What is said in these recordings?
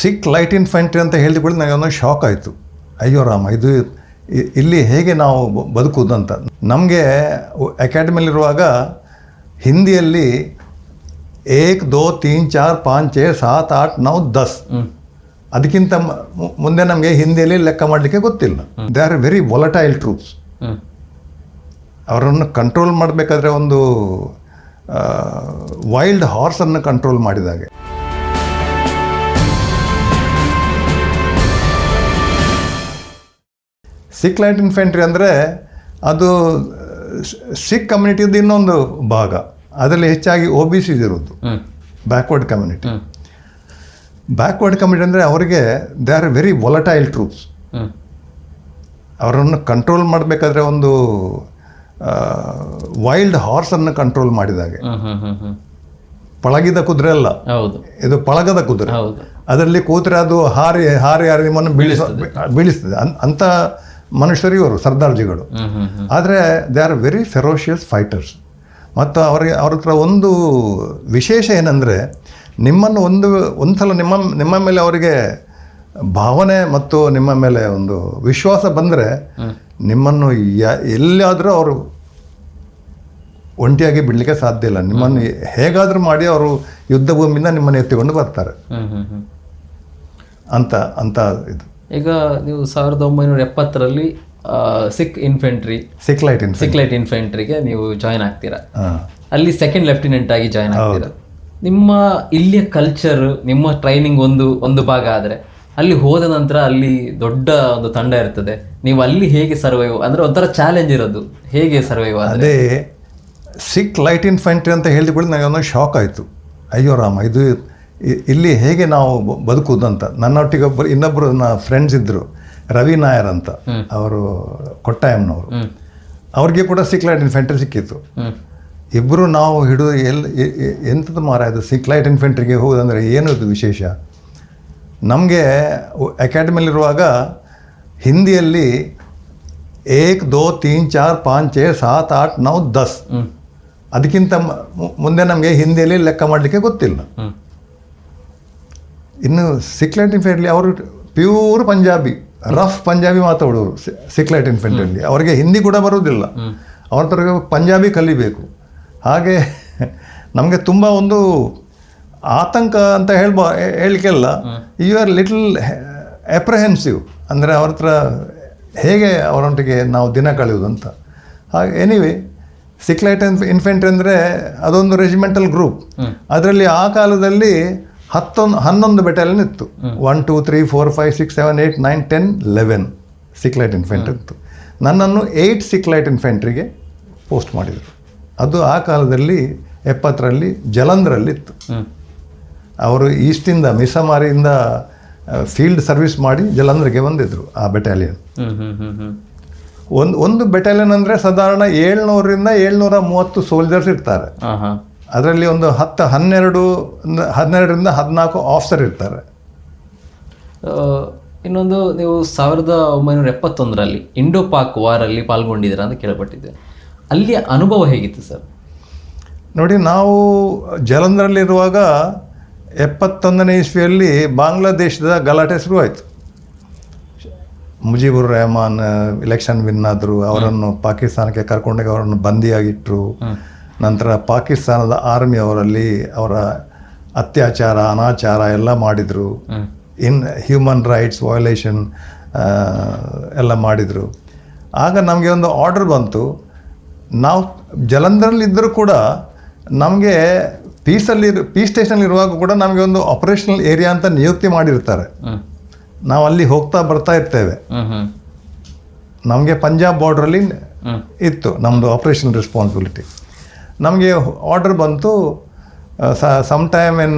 ಸಿಕ್ light infantry ಅಂತ ಹೇಳಿದ ಕೂಡ ನನಗೆ ಒಂದು ಶಾಕ್ ಆಯಿತು. ಅಯ್ಯೋ ರಾಮ ಇದು ಇಲ್ಲಿ ಹೇಗೆ ನಾವು ಬದುಕುವುದಂತ ಬದುಕುವುದು ಅಂತ. ನಮಗೆ ಅಕಾಡೆಮಿಲಿರುವಾಗ ಹಿಂದಿಯಲ್ಲಿ ಏಕ್ ದೋ ತೀನ್ ಚಾರ್ ಪಾಂಚ್ ಏ ಸಾತ್ ಆಟ್ ನೌ ದಸ್. ಅದಕ್ಕಿಂತ ಮುಂದೆ ನಮಗೆ ಹಿಂದಿಯಲ್ಲಿ ಲೆಕ್ಕ ಮಾಡಲಿಕ್ಕೆ ಗೊತ್ತಿಲ್ಲ. They are very volatile troops ಅವರನ್ನು ಕಂಟ್ರೋಲ್ ಮಾಡಬೇಕಾದ್ರೆ ಒಂದು ವೈಲ್ಡ್ ಹಾರ್ಸನ್ನು ಕಂಟ್ರೋಲ್ ಮಾಡಿದಾಗೆ. ಸಿಕ್ ಲೈಟ್ ಇನ್ಫೆಂಟ್ರಿ ಅಂದರೆ ಅದು ಸಿಖ್ ಕಮ್ಯುನಿಟಿದು ಇನ್ನೊಂದು ಭಾಗ. ಅದರಲ್ಲಿ ಹೆಚ್ಚಾಗಿ ಒ ಬಿ ಸಿ ಇರೋದು ಬ್ಯಾಕ್ವರ್ಡ್ ಕಮ್ಯುನಿಟಿ ಬ್ಯಾಕ್ವರ್ಡ್ ಕಮ್ಯುನಿಟಿ ಅಂದರೆ ಅವರಿಗೆ they are very volatile troops ಅವರನ್ನು ಕಂಟ್ರೋಲ್ ಮಾಡಬೇಕಾದ್ರೆ ಒಂದು ವೈಲ್ಡ್ ಹಾರ್ಸನ್ನು ಕಂಟ್ರೋಲ್ ಮಾಡಿದಾಗೆ. ಪಳಗಿದ ಕುದುರೆ ಅಲ್ಲ. ಇದು ಪಳಗದ ಕುದುರೆ. ಅದರಲ್ಲಿ ಕೂತರೆ ಅದು ಹಾರಿ ಹಾರಿ ಹಾರಿ ನಿಮ್ಮನ್ನು ಬೀಳಿಸ ಬೀಳಿಸ್ತದೆ. ಅನ್- ಅಂಥ ಮನುಷ್ಯರು ಇವರು ಸರ್ದಾರ್ಜಿಗಳು ಆದರೆ they are very ferocious fighters ಮತ್ತು ಅವರಿಗೆ ಅವ್ರ ಹತ್ರ ಒಂದು ವಿಶೇಷ ಏನಂದರೆ ನಿಮ್ಮನ್ನು ಒಂದು ಒಂದು ಸಲ ನಿಮ್ಮ ನಿಮ್ಮ ಮೇಲೆ ಅವರಿಗೆ ಭಾವನೆ ಮತ್ತು ನಿಮ್ಮ ಮೇಲೆ ಒಂದು ವಿಶ್ವಾಸ ಬಂದರೆ ನಿಮ್ಮನ್ನು ಯ- ಎಲ್ಲಿಯಾದರೂ ಅವರು ಒಂಟಿಯಾಗಿ ಬಿಡಲಿಕ್ಕೆ ಸಾಧ್ಯ ಇಲ್ಲ. ನಿಮ್ಮನ್ನು ಹೇಗಾದರೂ ಮಾಡಿ ಅವರು ಯುದ್ಧ ಭೂಮಿಯಿಂದ ನಿಮ್ಮನ್ನು ಎತ್ತಿಕೊಂಡು ಬರ್ತಾರೆ. ಅಂತ ಅಂತ ಇದು. ಈಗ ನೀವು ಸಾವಿರದ ಒಂಬೈನೂರ ಎಪ್ಪತ್ತರಲ್ಲಿ ಸಿಕ್ ಇನ್ಫೆಂಟ್ರಿ ಸಿಕ್ಲೈಟ್ ಸಿಕ್ ಲೈಟ್ ಇನ್ಫೆಂಟ್ರಿಗೆ ನೀವು ಜಾಯ್ನ್ ಆಗ್ತೀರಾ? ಅಲ್ಲಿ ಸೆಕೆಂಡ್ ಲೆಫ್ಟಿನೆಂಟ್ ಆಗಿ ಜಾಯ್ನ್ ಆಗ್ತೀರಾ? ನಿಮ್ಮ ಇಲ್ಲಿಯ ಕಲ್ಚರ್ ನಿಮ್ಮ ಟ್ರೈನಿಂಗ್ ಒಂದು ಒಂದು ಭಾಗ ಆದರೆ ಅಲ್ಲಿ ಹೋದ ನಂತರ ಅಲ್ಲಿ ದೊಡ್ಡ ಒಂದು ತಂಡ ಇರ್ತದೆ. ನೀವು ಅಲ್ಲಿ ಹೇಗೆ ಸರ್ವೈವ್ ಅಂದ್ರೆ ಒಂಥರ ಚಾಲೆಂಜ್ ಇರೋದು. ಹೇಗೆ ಸರ್ವೈವ್ ಅಂದ್ರೆ ಅದೇ ಸಿಕ್ ಲೈಟ್ ಇನ್ಫೆಂಟ್ರಿ ಅಂತ ಹೇಳಿದ ಕೂಡ ನನಗೆ ಒಂದು ಶಾಕ್ ಆಯಿತು. ಅಯ್ಯೋ ರಾಮ ಇದು ಇಲ್ಲಿ ಹೇಗೆ ನಾವು ಬದುಕುದು ಬದುಕುವುದು ಅಂತ ನನ್ನೊಟ್ಟಿಗೆ ಒಬ್ಬರು ಇನ್ನೊಬ್ಬರು ನನ್ನ ಫ್ರೆಂಡ್ಸ್ ಇದ್ದರು ರವಿ ನಾಯರ್ ಅಂತ. ಅವರು ಕೊಟ್ಟಾಯಂನವರು ಹ್ಮ್. ಅವ್ರಿಗೆ ಕೂಡ ಸಿಕ್ಲೈಟ್ ಇನ್ಫೆಂಟ್ರಿ ಸಿಕ್ಕಿತ್ತು. ಇಬ್ಬರು ನಾವು ಹಿಡಿದು ಎಲ್ಲಿ ಎಂಥದ್ದು ಮಾರ ಇದು? ಸಿಕ್ ಲೈಟ್ ಇನ್ಫೆಂಟ್ರಿಗೆ ಹೋಗೋದಂದರೆ ಏನು ಇದು ವಿಶೇಷ? ನಮಗೆ ಅಕಾಡೆಮಿಲಿರುವಾಗ ಹಿಂದಿಯಲ್ಲಿ ಏಕ್ ದೋ ತೀನ್ ಚಾರ್ ಪಾಂಚ್ ಏ ಸಾತ್ ಆಟ್ ನೌ ದಸ್. ಅದಕ್ಕಿಂತ ಮುಂದೆ ನಮಗೆ ಹಿಂದಿಯಲ್ಲಿ ಲೆಕ್ಕ ಮಾಡಲಿಕ್ಕೆ ಗೊತ್ತಿಲ್ಲ. ಇನ್ನು ಸಿಕ್ಲೆಟ್ ಇನ್ಫೆಂಟ್ಲಿ ಅವರು ಪ್ಯೂರ್ ಪಂಜಾಬಿ ರಫ್ ಪಂಜಾಬಿ ಮಾತಾಡೋರು ಸಿಕ್ಲೆಟ್ ಇನ್ಫೆಂಟ್ರಲ್ಲಿ ಅವರಿಗೆ ಹಿಂದಿ ಕೂಡ ಬರುವುದಿಲ್ಲ ಅವ್ರ ಥರ ಪಂಜಾಬಿ ಕಲಿಬೇಕು. ಹಾಗೆ ನಮಗೆ ತುಂಬ ಒಂದು ಆತಂಕ ಅಂತ ಹೇಳ್ಬೋ ಹೇಳಿಕೆಲ್ಲ ಯು ಆರ್ ಲಿಟಲ್ ಎಪ್ರಹೆನ್ಸಿವ್ ಅಂದರೆ ಅವ್ರ ಹತ್ರ ಹೇಗೆ ಅವರೊಟ್ಟಿಗೆ ನಾವು ದಿನ ಕಳೆಯೋದು ಅಂತ. ಹಾಗೆ ಎನಿವೆ ಸಿಕ್ಲೈಟ್ ಇನ್ಫೆಂಟ್ರಿ ಅಂದರೆ ಅದೊಂದು ರೆಜಿಮೆಂಟಲ್ ಗ್ರೂಪ್ ಅದರಲ್ಲಿ ಆ ಕಾಲದಲ್ಲಿ ಹತ್ತೊಂದು ಹನ್ನೊಂದು ಬೆಟಾಲಿಯನ್ ಇತ್ತು. One two three four five six seven eight nine ten eleven Sikh light infantry ಇತ್ತು. ನನ್ನನ್ನು ಏಯ್ಟ್ ಸಿಕ್ಲೈಟ್ ಇನ್ಫೆಂಟ್ರಿಗೆ ಪೋಸ್ಟ್ ಮಾಡಿದರು. ಅದು ಆ ಕಾಲದಲ್ಲಿ ಎಪ್ಪತ್ತರಲ್ಲಿ ಜಲಂಧ್ರಲ್ಲಿತ್ತು ಅವರು ಈಸ್ಟಿಂದ ಮಿಸಮಾರಿಯಿಂದ ಫೀಲ್ಡ್ ಸರ್ವಿಸ್ ಮಾಡಿ ಜಲಂಧ್ರಿಗೆ ಬಂದಿದ್ದರು ಆ ಬೆಟಾಲಿಯನ್ ಒಂದು ಒಂದು ಬೆಟಾಲಿಯನ್ ಅಂದರೆ ಸಾಧಾರಣ ಏಳ್ನೂರರಿಂದ ಏಳ್ನೂರ ಮೂವತ್ತು ಸೋಲ್ಜರ್ಸ್ ಇರ್ತಾರೆ. ಅದರಲ್ಲಿ ಒಂದು ಹತ್ತು ಹನ್ನೆರಡು ಹನ್ನೆರಡರಿಂದ ಹದಿನಾಲ್ಕು ಆಫೀಸರ್ ಇರ್ತಾರೆ. ಇನ್ನೊಂದು ನೀವು ಸಾವಿರದ ಒಂಬೈನೂರ ಎಪ್ಪತ್ತೊಂದರಲ್ಲಿ ಇಂಡೋ ಪಾಕ್ ವಾರಲ್ಲಿ ಪಾಲ್ಗೊಂಡಿದ್ದೀರಾ ಅಂತ ಕೇಳಪಟ್ಟಿದ್ದೆ. ಅಲ್ಲಿಯ ಅನುಭವ ಹೇಗಿತ್ತು ಸರ್? ನೋಡಿ ನಾವು ಜಲಂಧರಲ್ಲಿರುವಾಗ ಎಪ್ಪತ್ತೊಂದನೇ ಇಸ್ವಿಯಲ್ಲಿ ಬಾಂಗ್ಲಾದೇಶದ ಗಲಾಟೆ ಶುರುವಾಯಿತು. ಮುಜೀಬುರ್ ರೆಹಮಾನ್ ಎಲೆಕ್ಷನ್ ವಿನ್ ಆದರು ಅವರನ್ನು ಪಾಕಿಸ್ತಾನಕ್ಕೆ ಕರ್ಕೊಂಡೋಗಿ ಅವರನ್ನು ಬಂದಿಯಾಗಿಟ್ಟರು ನಂತರ ಪಾಕಿಸ್ತಾನದ ಆರ್ಮಿ ಅವರಲ್ಲಿ ಅವರ ಅತ್ಯಾಚಾರ ಅನಾಚಾರ ಎಲ್ಲ ಮಾಡಿದರು. ಇನ್ ಹ್ಯೂಮನ್ ರೈಟ್ಸ್ ವಯೊಲೇಷನ್ ಎಲ್ಲ ಮಾಡಿದರು. ಆಗ ನಮಗೆ ಒಂದು ಆರ್ಡರ್ ಬಂತು. ನಾವು ಜಲಂಧರಲ್ಲಿದ್ದರೂ ಕೂಡ ನಮಗೆ ಪೀಸಲ್ಲಿ ಪೀಸ್ ಸ್ಟೇಷನಲ್ಲಿ ಇರುವಾಗ ಕೂಡ ನಮಗೆ ಒಂದು ಆಪರೇಷನಲ್ ಏರಿಯಾ ಅಂತ ನಿಯುಕ್ತಿ ಮಾಡಿರ್ತಾರೆ. ನಾವು ಅಲ್ಲಿ ಹೋಗ್ತಾ ಬರ್ತಾ ಇರ್ತೇವೆ. ನಮಗೆ ಪಂಜಾಬ್ ಬಾರ್ಡ್ರಲ್ಲಿ ಇತ್ತು ನಮ್ಮದು ಆಪರೇಷನ್ ರೆಸ್ಪಾನ್ಸಿಬಿಲಿಟಿ ನಮಗೆ ಆರ್ಡರ್ ಬಂತು ಸಮ್ ಟೈಮ್ ಇನ್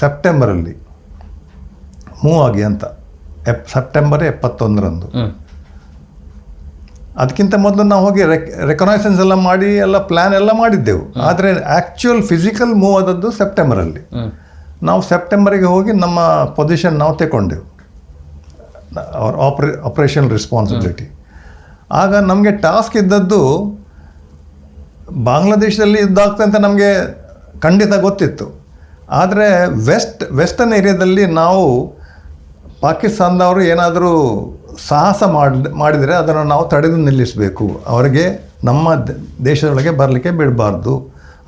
ಸೆಪ್ಟೆಂಬರಲ್ಲಿ ಮೂವ್ ಆಗಿ ಅಂತ. ಎಪ್ ಸೆಪ್ಟೆಂಬರ್ ಎಪ್ಪತ್ತೊಂದರಂದು. ಅದಕ್ಕಿಂತ ಮೊದಲು ನಾವು ಹೋಗಿ ರೆಕ್ ರೆಕನೈಸೆನ್ಸ್ ಎಲ್ಲ ಮಾಡಿ ಎಲ್ಲ ಪ್ಲ್ಯಾನ್ ಎಲ್ಲ ಮಾಡಿದ್ದೆವು. ಆದರೆ ಆ್ಯಕ್ಚುಯಲ್ ಫಿಸಿಕಲ್ ಮೂವ್ ಆದದ್ದು ಸೆಪ್ಟೆಂಬರಲ್ಲಿ ನಾವು ಸೆಪ್ಟೆಂಬರಿಗೆ ಹೋಗಿ ನಮ್ಮ ಪೊಸಿಷನ್ ನಾವು ತಗೊಂಡೆವು ಅವ್ರ ಆಪ್ರೇ ಆಪ್ರೇಷನ್ ರೆಸ್ಪಾನ್ಸಿಬಿಲಿಟಿ ಆಗ ನಮಗೆ ಟಾಸ್ಕ್ ಇದ್ದದ್ದು ಬಾಂಗ್ಲಾದೇಶದಲ್ಲಿ ಯುದ್ಧ ಅಂತ ನಮಗೆ ಖಂಡಿತ ಗೊತ್ತಿತ್ತು. ಆದರೆ ವೆಸ್ಟ್ ವೆಸ್ಟರ್ನ್ ಏರಿಯಾದಲ್ಲಿ ನಾವು ಪಾಕಿಸ್ತಾನದವರು ಏನಾದರೂ ಸಾಹಸ ಮಾಡಿ ಮಾಡಿದರೆ ಅದನ್ನು ನಾವು ತಡೆದು ನಿಲ್ಲಿಸಬೇಕು. ಅವರಿಗೆ ನಮ್ಮ ದೇಶದೊಳಗೆ ಬರಲಿಕ್ಕೆ ಬಿಡಬಾರ್ದು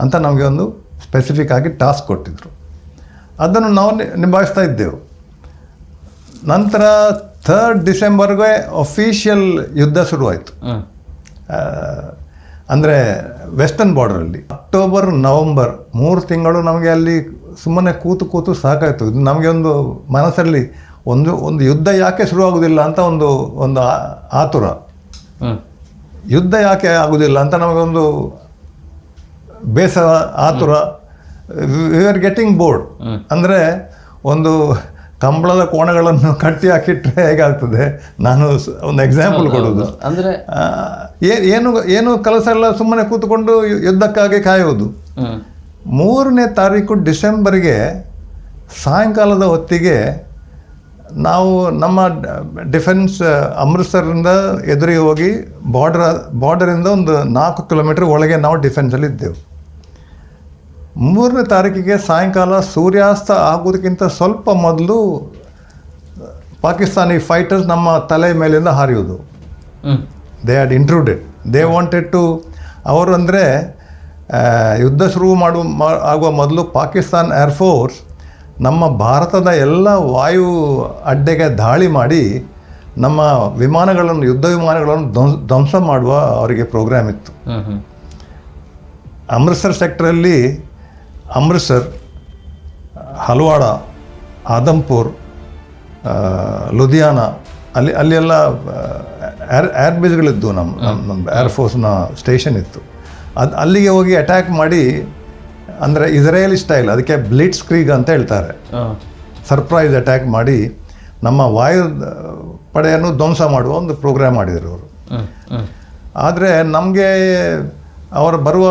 ಅಂತ ನಮಗೆ ಒಂದು ಸ್ಪೆಸಿಫಿಕ್ ಆಗಿ ಟಾಸ್ಕ್ ಕೊಟ್ಟಿದ್ದರು ಅದನ್ನು ನಾವು ನಿಭಾಯಿಸ್ತಾ ಇದ್ದೆವು. ನಂತರ ಥರ್ಡ್ ಡಿಸೆಂಬರ್ಗೆ ಅಫಿಷಿಯಲ್ ಯುದ್ಧ ಶುರುವಾಯಿತು. ಅಂದರೆ ವೆಸ್ಟರ್ನ್ ಬಾರ್ಡ್ರಲ್ಲಿ ಅಕ್ಟೋಬರ್ ನವಂಬರ್ ಮೂರು ತಿಂಗಳು ನಮಗೆ ಅಲ್ಲಿ ಸುಮ್ಮನೆ ಕೂತು ಕೂತು ಸಾಕಾಯಿತು. ಇದು ನಮಗೆ ಒಂದು ಮನಸ್ಸಲ್ಲಿ ಒಂದು ಒಂದು ಯುದ್ಧ ಯಾಕೆ ಶುರುವಾಗುವುದಿಲ್ಲ ಅಂತ ಒಂದು ಒಂದು ಆತುರ. ಯುದ್ಧ ಯಾಕೆ ಆಗೋದಿಲ್ಲ ಅಂತ ನಮಗೊಂದು ಬೇಸರ ಆತುರ. ವಿ ಆರ್ ಗೆಟಿಂಗ್ ಬೋರ್ಡ್ ಅಂದರೆ ಒಂದು ಕಂಬಳದ ಕೋಣಗಳನ್ನು ಕಟ್ಟಿ ಹಾಕಿಟ್ರೆ ಹೇಗಾಗ್ತದೆ? ನಾನು ಒಂದು ಎಕ್ಸಾಂಪಲ್ ಕೊಡೋದು ಅಂದ್ರೆ ಏನು ಏನು ಕೆಲಸ ಎಲ್ಲ ಸುಮ್ಮನೆ ಕೂತ್ಕೊಂಡು ಯುದ್ಧಕ್ಕಾಗಿ ಕಾಯೋದು. ಮೂರನೇ ತಾರೀಕು ಡಿಸೆಂಬರ್ಗೆ ಸಾಯಂಕಾಲದ ಹೊತ್ತಿಗೆ ನಾವು ನಮ್ಮ ಡಿಫೆನ್ಸ್ ಅಮೃತ್ಸರಿಂದ ಎದುರಿಗೆ ಹೋಗಿ ಬಾರ್ಡರ್ ಬಾರ್ಡರಿಂದ ಒಂದು ನಾಲ್ಕು ಕಿಲೋಮೀಟ್ರ್ ಒಳಗೆ ನಾವು ಡಿಫೆನ್ಸಲ್ಲಿ ಇದ್ದೆವು. ಮೂರನೇ ತಾರೀಕಿಗೆ ಸಾಯಂಕಾಲ ಸೂರ್ಯಾಸ್ತ ಆಗೋದಕ್ಕಿಂತ ಸ್ವಲ್ಪ ಮೊದಲು ಪಾಕಿಸ್ತಾನಿ ಫೈಟರ್ಸ್ ನಮ್ಮ ತಲೆ ಮೇಲಿಂದ ಹಾರಿಯೋದು. They had intruded they wanted to ಅವರು ಅಂದರೆ ಯುದ್ಧ ಶುರು ಮಾಡುವ ಮಾ- ಆಗುವ ಮೊದಲು ಪಾಕಿಸ್ತಾನ್ ಏರ್ಫೋರ್ಸ್ ನಮ್ಮ ಭಾರತದ ಎಲ್ಲ ವಾಯು ಅಡ್ಡೆಗೆ ದಾಳಿ ಮಾಡಿ ನಮ್ಮ ವಿಮಾನಗಳನ್ನು ಯುದ್ಧ ವಿಮಾನಗಳನ್ನು ಧ್ವಂಸ ಧ್ವಂಸ ಮಾಡುವ ಅವರಿಗೆ ಪ್ರೋಗ್ರಾಮ್ ಇತ್ತು. ಅಮೃತ್ಸರ್ ಸೆಕ್ಟ್ರಲ್ಲಿ ಅಮೃತ್ಸರ್ ಹಲ್ವಾಡ ಆದಂಪುರ್ ಲುಧಿಯಾನ ಅಲ್ಲಿ ಅಲ್ಲೆಲ್ಲ ಏರ್ ಏರ್ ಬೇಸ್ಗಳಿದ್ದು ನಮ್ಮ ನಮ್ಮ ನಮ್ಮ ಏರ್ಫೋರ್ಸ್ನ ಸ್ಟೇಷನ್ ಇತ್ತು. ಅದು ಅಲ್ಲಿಗೆ ಹೋಗಿ ಅಟ್ಯಾಕ್ ಮಾಡಿ ಅಂದರೆ ಇಸ್ರೇಲಿ ಸ್ಟೈಲ್ ಅದಕ್ಕೆ ಬ್ಲಿಟ್ಸ್ ಕ್ರೀಗ್ ಅಂತ ಹೇಳ್ತಾರೆ. ಸರ್ಪ್ರೈಸ್ ಅಟ್ಯಾಕ್ ಮಾಡಿ ನಮ್ಮ ವಾಯು ಪಡೆಯನ್ನು ಧ್ವಂಸ ಮಾಡುವ ಒಂದು ಪ್ರೋಗ್ರಾಮ್ ಮಾಡಿದರು ಅವರು. ಆದರೆ ನಮಗೆ ಅವರು ಬರುವ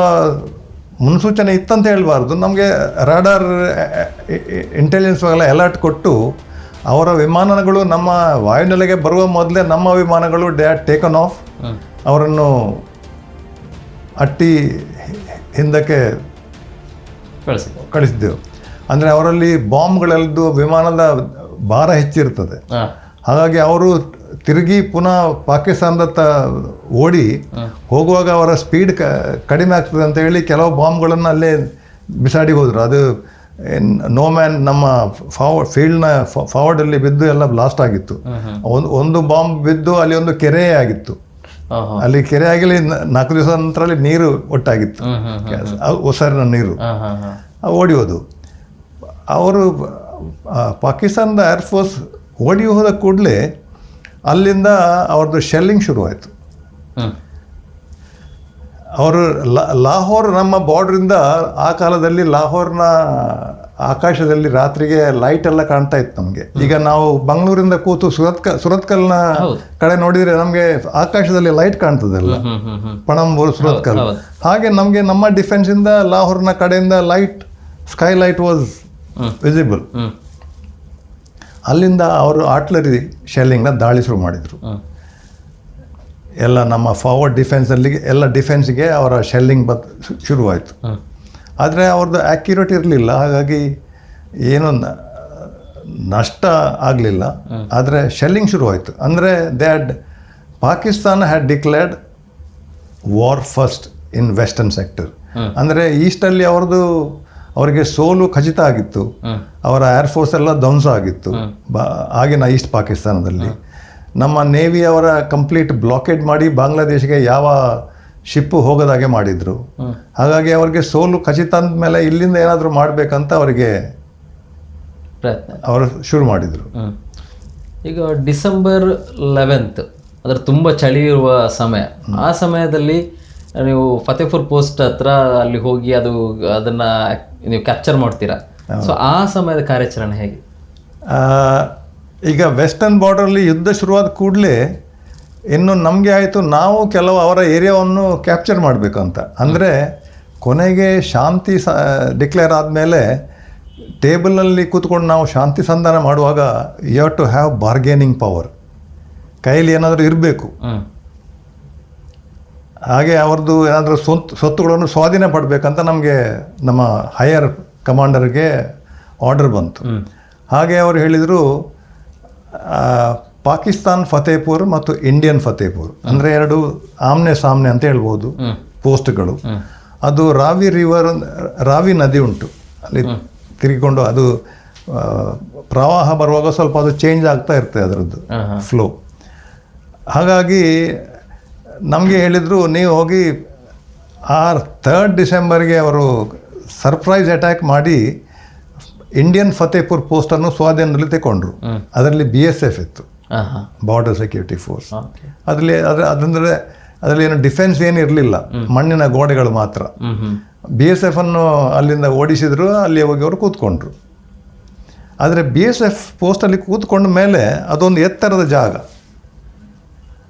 ಮುನ್ಸೂಚನೆ ಇತ್ತಂತ ಹೇಳಬಾರ್ದು. ನಮಗೆ ರಾಡಾರ್ ಇಂಟೆಲಿಜೆನ್ಸ್ ಎಲ್ಲ ಅಲರ್ಟ್ ಕೊಟ್ಟು ಅವರ ವಿಮಾನಗಳು ನಮ್ಮ ವಾಯುನೆಲೆಗೆ ಬರುವ ಮೊದಲೇ ನಮ್ಮ ವಿಮಾನಗಳು ದೇ ಆರ್ ಟೇಕನ್ ಆಫ್ ಅವರನ್ನು ಅಟ್ಟಿ ಹಿಂದಕ್ಕೆ ಕಳಿಸಿ. ಕಳಿಸಿದ್ದೆವು. ಅಂದರೆ ಅವರಲ್ಲಿ ಬಾಂಬ್ಗಳೆಲ್ಲದು ವಿಮಾನದ ಭಾರ ಹೆಚ್ಚಿರ್ತದೆ. ಹಾಗಾಗಿ ಅವರು ತಿರುಗಿ ಪುನಃ ಪಾಕಿಸ್ತಾನದತ್ತ ಓಡಿ ಹೋಗುವಾಗ ಅವರ ಸ್ಪೀಡ್ ಕ ಕಡಿಮೆ ಆಗ್ತದೆ ಅಂತ ಹೇಳಿ ಕೆಲವು ಬಾಂಬ್ಗಳನ್ನು ಅಲ್ಲೇ ಬಿಸಾಡಿ ಹೋದರು. ಅದು ನೋ ಮ್ಯಾನ್ ನಮ್ಮ ಫಾರ್ವರ್ಡ್ ಫೀಲ್ಡ್ನ ಫಾರ್ವರ್ಡಲ್ಲಿ ಬಿದ್ದು ಎಲ್ಲ ಬ್ಲಾಸ್ಟ್ ಆಗಿತ್ತು. ಒಂದು ಒಂದು ಬಾಂಬ್ ಬಿದ್ದು ಅಲ್ಲಿ ಒಂದು ಕೆರೆ ಆಗಿತ್ತು. ಅಲ್ಲಿ ಕೆರೆ ಆಗಲಿ ನಾಲ್ಕು ದಿವಸ ನಂತರ ಅಲ್ಲಿ ನೀರು ಒಟ್ಟಾಗಿತ್ತು. ಒಸರಿನ ನೀರು. ಓಡಿಯೋದು. ಅವರು ಪಾಕಿಸ್ತಾನದ ಏರ್ಫೋರ್ಸ್ ಓಡಿ ಹೋದ ಕೂಡಲೇ ಅಲ್ಲಿಂದ ಅವ್ರದ್ದು ಶೆಲ್ಲಿಂಗ್ ಶುರುವಾಯಿತು. ಅವರು ಲಾಹೋರ್ ನಮ್ಮ ಬಾರ್ಡ್ರಿಂದ ಆ ಕಾಲದಲ್ಲಿ ಲಾಹೋರ್ನ ಆಕಾಶದಲ್ಲಿ ರಾತ್ರಿಗೆ ಲೈಟ್ ಎಲ್ಲ ಕಾಣ್ತಾ ಇತ್ತು ನಮಗೆ. ಈಗ ನಾವು ಬೆಂಗಳೂರಿಂದ ಕೂತು ಸುರತ್ಕ ಸುರತ್ಕಲ್ನ. ಕಡೆ ನೋಡಿದ್ರೆ ನಮಗೆ ಆಕಾಶದಲ್ಲಿ ಲೈಟ್ ಕಾಣ್ತದಲ್ಲ. ಪಣಂಬೂರು ಸುರತ್ಕಲ್. ಹಾಗೆ ನಮಗೆ ನಮ್ಮ ಡಿಫೆನ್ಸಿಂದ ಲಾಹೋರ್ನ ಕಡೆಯಿಂದ light sky light was visible ಅಲ್ಲಿಂದ ಅವರು ಆರ್ಟ್ಲರಿ ಶೆಲ್ಲಿಂಗ್ನ ದಾಳಿ ಶುರು ಮಾಡಿದರು. ಎಲ್ಲ ನಮ್ಮ ಫಾರ್ವರ್ಡ್ ಡಿಫೆನ್ಸಲ್ಲಿ ಎಲ್ಲ ಡಿಫೆನ್ಸ್ಗೆ ಅವರ ಶೆಲ್ಲಿಂಗ್ ಬತ್ ಶುರುವಾಯಿತು. ಆದರೆ ಅವ್ರದ್ದು ಆ್ಯಕ್ಯುರೇಟ್ ಇರಲಿಲ್ಲ. ಹಾಗಾಗಿ ಏನೋ ನಷ್ಟ ಆಗಲಿಲ್ಲ. ಆದರೆ ಶೆಲ್ಲಿಂಗ್ ಶುರುವಾಯಿತು. ಅಂದರೆ they had Pakistan had declared war first in western sector ಅಂದರೆ ಈಸ್ಟಲ್ಲಿ ಅವ್ರದ್ದು ಅವರಿಗೆ ಸೋಲು ಖಚಿತ ಆಗಿತ್ತು. ಅವರ ಏರ್ಫೋರ್ಸ್ ಎಲ್ಲ ಧ್ವಂಸ ಆಗಿತ್ತು. ಬಾ ಆಗಿನ ಈಸ್ಟ್ ಪಾಕಿಸ್ತಾನದಲ್ಲಿ. ನಮ್ಮ ನೇವಿ ಅವರ ಕಂಪ್ಲೀಟ್ ಬ್ಲಾಕೇಡ್ ಮಾಡಿ ಬಾಂಗ್ಲಾದೇಶಕ್ಕೆ ಯಾವ ಶಿಪ್ಪು ಹೋಗದಾಗೆ ಮಾಡಿದರು. ಹಾಗಾಗಿ ಅವರಿಗೆ ಸೋಲು ಖಚಿತ ಅಂದಮೇಲೆ ಇಲ್ಲಿಂದ ಏನಾದರೂ ಮಾಡಬೇಕಂತ ಅವರಿಗೆ ಪ್ರಯತ್ನ. ಅವರು ಶುರು ಮಾಡಿದರು. ಈಗ ಡಿಸೆಂಬರ್ ಲೆವೆಂತ್ ಅದರ ತುಂಬ ಚಳಿ ಇರುವ ಸಮಯ. ಆ ಸಮಯದಲ್ಲಿ ನೀವು ಫತೇಪುರ್ ಪೋಸ್ಟ್ ಹತ್ರ ಅಲ್ಲಿ ಹೋಗಿ ಅದು ಅದನ್ನು ನೀವು ಕ್ಯಾಪ್ಚರ್ ಮಾಡ್ತೀರಾ? ಸೊ ಆ ಸಮಯದ ಕಾರ್ಯಾಚರಣೆ ಹೇಗೆ? ಈಗ ವೆಸ್ಟರ್ನ್ ಬಾರ್ಡರಲ್ಲಿ ಯುದ್ಧ ಶುರುವಾದ ಕೂಡಲೇ ಇನ್ನು ನಮಗೆ ಆಯಿತು ನಾವು ಕೆಲವು ಅವರ ಏರಿಯಾವನ್ನು ಕ್ಯಾಪ್ಚರ್ ಮಾಡಬೇಕು ಅಂತ ಅಂದರೆ ಕೊನೆಗೆ ಶಾಂತಿ ಸ ಡಿಕ್ಲೇರ್ ಆದಮೇಲೆ ಟೇಬಲ್ನಲ್ಲಿ ಕೂತ್ಕೊಂಡು ನಾವು ಶಾಂತಿ ಸಂಧಾನ ಮಾಡುವಾಗ you have to have bargaining power ಕೈಯಲ್ಲಿ ಏನಾದರೂ ಇರಬೇಕು. ಹಾಗೆ ಅವ್ರದ್ದು ಏನಾದರೂ ಸ್ವಂತ ಸ್ವತ್ತುಗಳನ್ನು ಸ್ವಾಧೀನ ಪಡಬೇಕಂತ ನಮಗೆ ನಮ್ಮ ಹೈಯರ್ ಕಮಾಂಡರ್ಗೆ ಆರ್ಡರ್ ಬಂತು. ಹಾಗೆ ಅವರು ಹೇಳಿದರು ಪಾಕಿಸ್ತಾನ್ ಫತೇಪುರ್ ಮತ್ತು ಇಂಡಿಯನ್ ಫತೇಪುರ್. ಅಂದರೆ ಎರಡು ಆಮ್ನೆ ಸಾಮ್ನೆ ಅಂತ ಹೇಳ್ಬೋದು ಪೋಸ್ಟ್ಗಳು. ಅದು ರಾವಿ ರಿವರ್ ರಾವಿ ನದಿ ಉಂಟು. ಅಲ್ಲಿ ತಿರುಗಿಕೊಂಡು ಅದು ಪ್ರವಾಹ ಬರುವಾಗ ಸ್ವಲ್ಪ ಅದು ಚೇಂಜ್ ಆಗ್ತಾ ಇರ್ತದೆ ಅದರದ್ದು ಫ್ಲೋ ಹಾಗಾಗಿ ನಮಗೆ ಹೇಳಿದರು ನೀವು ಹೋಗಿ ಆ ಥರ್ಡ್ ಡಿಸೆಂಬರ್ಗೆ ಅವರು ಸರ್ಪ್ರೈಸ್ ಅಟ್ಯಾಕ್ ಮಾಡಿ ಇಂಡಿಯನ್ ಫತೇಪುರ್ ಪೋಸ್ಟ್ ಅನ್ನು ಸ್ವಾಧೀನದಲ್ಲಿ ತಗೊಂಡ್ರು ಅದರಲ್ಲಿ ಬಿ ಎಸ್ ಎಫ್ ಇತ್ತು. ಬಾರ್ಡರ್ ಸೆಕ್ಯೂರಿಟಿ ಫೋರ್ಸ್ ಅದರಲ್ಲಿ ಅದ್ರ ಅದಂದರೆ ಅದರಲ್ಲಿ ಏನು ಡಿಫೆನ್ಸ್ ಏನು ಇರಲಿಲ್ಲ. ಮಣ್ಣಿನ ಗೋಡೆಗಳು ಮಾತ್ರ. ಬಿ ಎಸ್ ಎಫ್ ಅನ್ನು ಅಲ್ಲಿಂದ ಓಡಿಸಿದ್ರು ಅಲ್ಲಿ ಹೋಗಿ ಅವರು ಕೂತ್ಕೊಂಡ್ರು. ಆದರೆ ಬಿ ಎಸ್ ಎಫ್ ಪೋಸ್ಟಲ್ಲಿ ಕೂತ್ಕೊಂಡ ಮೇಲೆ ಅದೊಂದು ಎತ್ತರದ ಜಾಗ.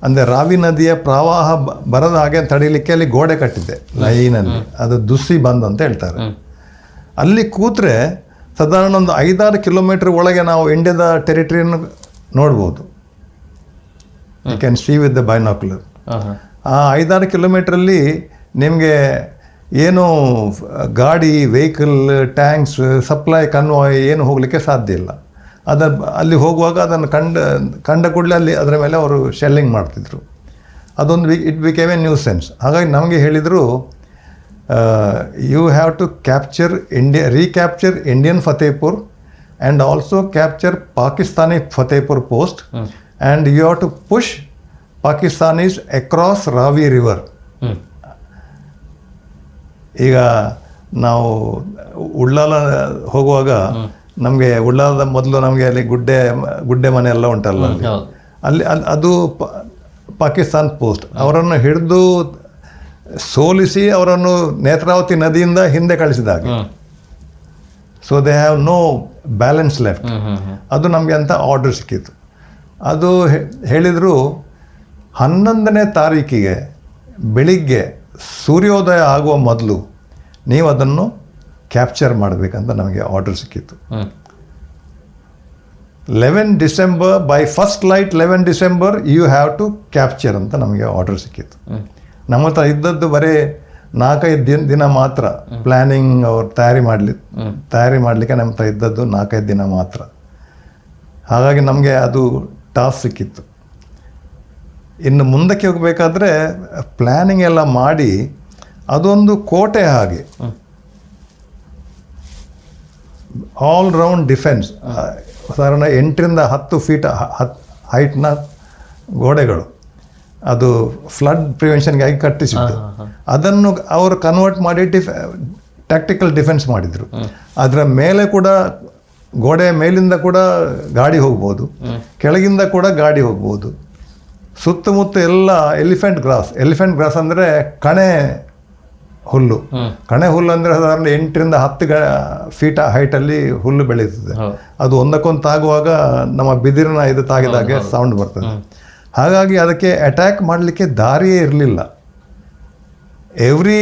ಅಂದರೆ ರಾವಿ ನದಿಯ ಪ್ರವಾಹ ಬರದ ಹಾಗೆ ತಡೀಲಿಕ್ಕೆ ಅಲ್ಲಿ ಗೋಡೆ ಕಟ್ಟಿದೆ ಲೈನಲ್ಲಿ. ಅದು ದುಸ್ಸಿ ಬಂದ್ ಅಂತ ಹೇಳ್ತಾರೆ. ಅಲ್ಲಿ ಕೂತ್ರೆ ಸಾಧಾರಣ ಒಂದು ಐದಾರು ಕಿಲೋಮೀಟರ್ ಒಳಗೆ ನಾವು ಇಂಡಿಯಾದ ಟೆರಿಟರಿಯನ್ನು ನೋಡ್ಬೋದು. You can see with the binocular ಆ ಐದಾರು ಕಿಲೋಮೀಟ್ರಲ್ಲಿ ನಿಮಗೆ ಏನು ಗಾಡಿ ವೆಹಿಕಲ್ ಟ್ಯಾಂಕ್ಸ್ ಸಪ್ಲೈ ಕನ್ವಾಯ್ ಏನು ಹೋಗಲಿಕ್ಕೆ ಸಾಧ್ಯ ಇಲ್ಲ. ಅದ ಅಲ್ಲಿ ಹೋಗುವಾಗ ಅದನ್ನು ಕಂಡ ಕಂಡ ಕೂಡಲೇ ಅಲ್ಲಿ ಅದರ ಮೇಲೆ ಅವರು ಶೆಲ್ಲಿಂಗ್ ಮಾಡ್ತಿದ್ರು. ಅದೊಂದು it became a new sense ಹಾಗಾಗಿ ನಮಗೆ ಹೇಳಿದರು you have to capture India recapture Indian Fatehpur and also capture Pakistani Fatehpur post and you have to push Pakistanis across Ravi river ಹ್ಞೂ ಈಗ ನಾವು ಉಳ್ಳಾಲ ಹೋಗುವಾಗ ನಮಗೆ ಉಳ್ಳಾಲದ ಮೊದಲು ನಮಗೆ ಅಲ್ಲಿ ಗುಡ್ಡೆ ಗುಡ್ಡೆ ಮನೆ ಎಲ್ಲ ಉಂಟಲ್ಲ. ಅಲ್ಲಿ. ಅಲ್ಲಿ ಅದು ಪಾಕಿಸ್ತಾನ್ ಪೋಸ್ಟ್ ಅವರನ್ನು ಹಿಡಿದು ಸೋಲಿಸಿ ಅವರನ್ನು ನೇತ್ರಾವತಿ ನದಿಯಿಂದ ಹಿಂದೆ ಕಳಿಸಿದಾಗ. So they have no balance left ಅದು ನಮಗೆ ಅಂತ ಆರ್ಡರ್ ಸಿಕ್ಕಿತ್ತು. ಅದು ಹೇಳಿದರು ಹನ್ನೊಂದನೇ ತಾರೀಕಿಗೆ ಬೆಳಿಗ್ಗೆ ಸೂರ್ಯೋದಯ ಆಗುವ ಮೊದಲು ನೀವು ಅದನ್ನು ಕ್ಯಾಪ್ಚರ್ ಮಾಡಬೇಕಂತ ನಮಗೆ ಆರ್ಡರ್ ಸಿಕ್ಕಿತ್ತು. Eleven December by first light eleven December you have to capture ಅಂತ ನಮಗೆ ಆರ್ಡರ್ ಸಿಕ್ಕಿತ್ತು. ನಮ್ಮ ಹತ್ರ ಇದ್ದದ್ದು ಬರೀ ನಾಲ್ಕೈದು ದಿನ ದಿನ ಮಾತ್ರ ಪ್ಲ್ಯಾನಿಂಗ್ ಅವ್ರು ತಯಾರಿ ಮಾಡಲಿ ತಯಾರಿ ಮಾಡಲಿಕ್ಕೆ ನಮ್ಮ ಹತ್ರ ಇದ್ದದ್ದು ನಾಲ್ಕೈದು ದಿನ ಮಾತ್ರ. ಹಾಗಾಗಿ ನಮಗೆ ಅದು ಟಾಸ್ಕ್ ಸಿಕ್ಕಿತ್ತು. ಇನ್ನು ಮುಂದಕ್ಕೆ ಹೋಗಬೇಕಾದ್ರೆ ಪ್ಲ್ಯಾನಿಂಗ್ ಎಲ್ಲ ಮಾಡಿ ಅದೊಂದು ಕೋಟೆ ಹಾಗೆ. ಆಲ್ ರೌಂಡ್ ಡಿಫೆನ್ಸ್ ಸಾಧಾರಣ ಎಂಟರಿಂದ ಹತ್ತು ಫೀಟ್ ಹತ್ ಹೈಟ್ನ ಗೋಡೆಗಳು. ಅದು ಫ್ಲಡ್ ಪ್ರಿವೆನ್ಷನ್ಗಾಗಿ ಕಟ್ಟಿಸಿದ್ದು. ಅದನ್ನು ಅವರು ಕನ್ವರ್ಟ್ ಮಾಡಿ ಡಿಫ್ ಟ್ಯಾಕ್ಟಿಕಲ್ ಡಿಫೆನ್ಸ್ ಮಾಡಿದರು. ಅದರ ಮೇಲೆ ಕೂಡ ಗೋಡೆ ಮೇಲಿಂದ ಕೂಡ ಗಾಡಿ ಹೋಗ್ಬೋದು. ಕೆಳಗಿಂದ ಕೂಡ ಗಾಡಿ ಹೋಗ್ಬೋದು. ಸುತ್ತಮುತ್ತ ಎಲ್ಲ ಎಲಿಫೆಂಟ್ ಗ್ರಾಸ್ ಎಲಿಫೆಂಟ್ ಗ್ರಾಸ್ ಅಂದರೆ ಕಣೆ ಹುಲ್ಲು. ಕಣೆ ಹುಲ್ಲು ಅಂದರೆ ಸಾಧಾರಣ ಎಂಟರಿಂದ ಹತ್ತು ಗ ಫೀಟ್ ಹೈಟಲ್ಲಿ ಹುಲ್ಲು ಬೆಳೀತದೆ ಅದು ಒಂದಕ್ಕೊಂದು ತಾಗುವಾಗ ನಮ್ಮ ಬಿದಿರಿನ ಇದು ತಾಗಿದಾಗೆ ಸೌಂಡ್ ಬರ್ತದೆ. ಹಾಗಾಗಿ ಅದಕ್ಕೆ ಅಟ್ಯಾಕ್ ಮಾಡಲಿಕ್ಕೆ ದಾರಿಯೇ ಇರಲಿಲ್ಲ. Every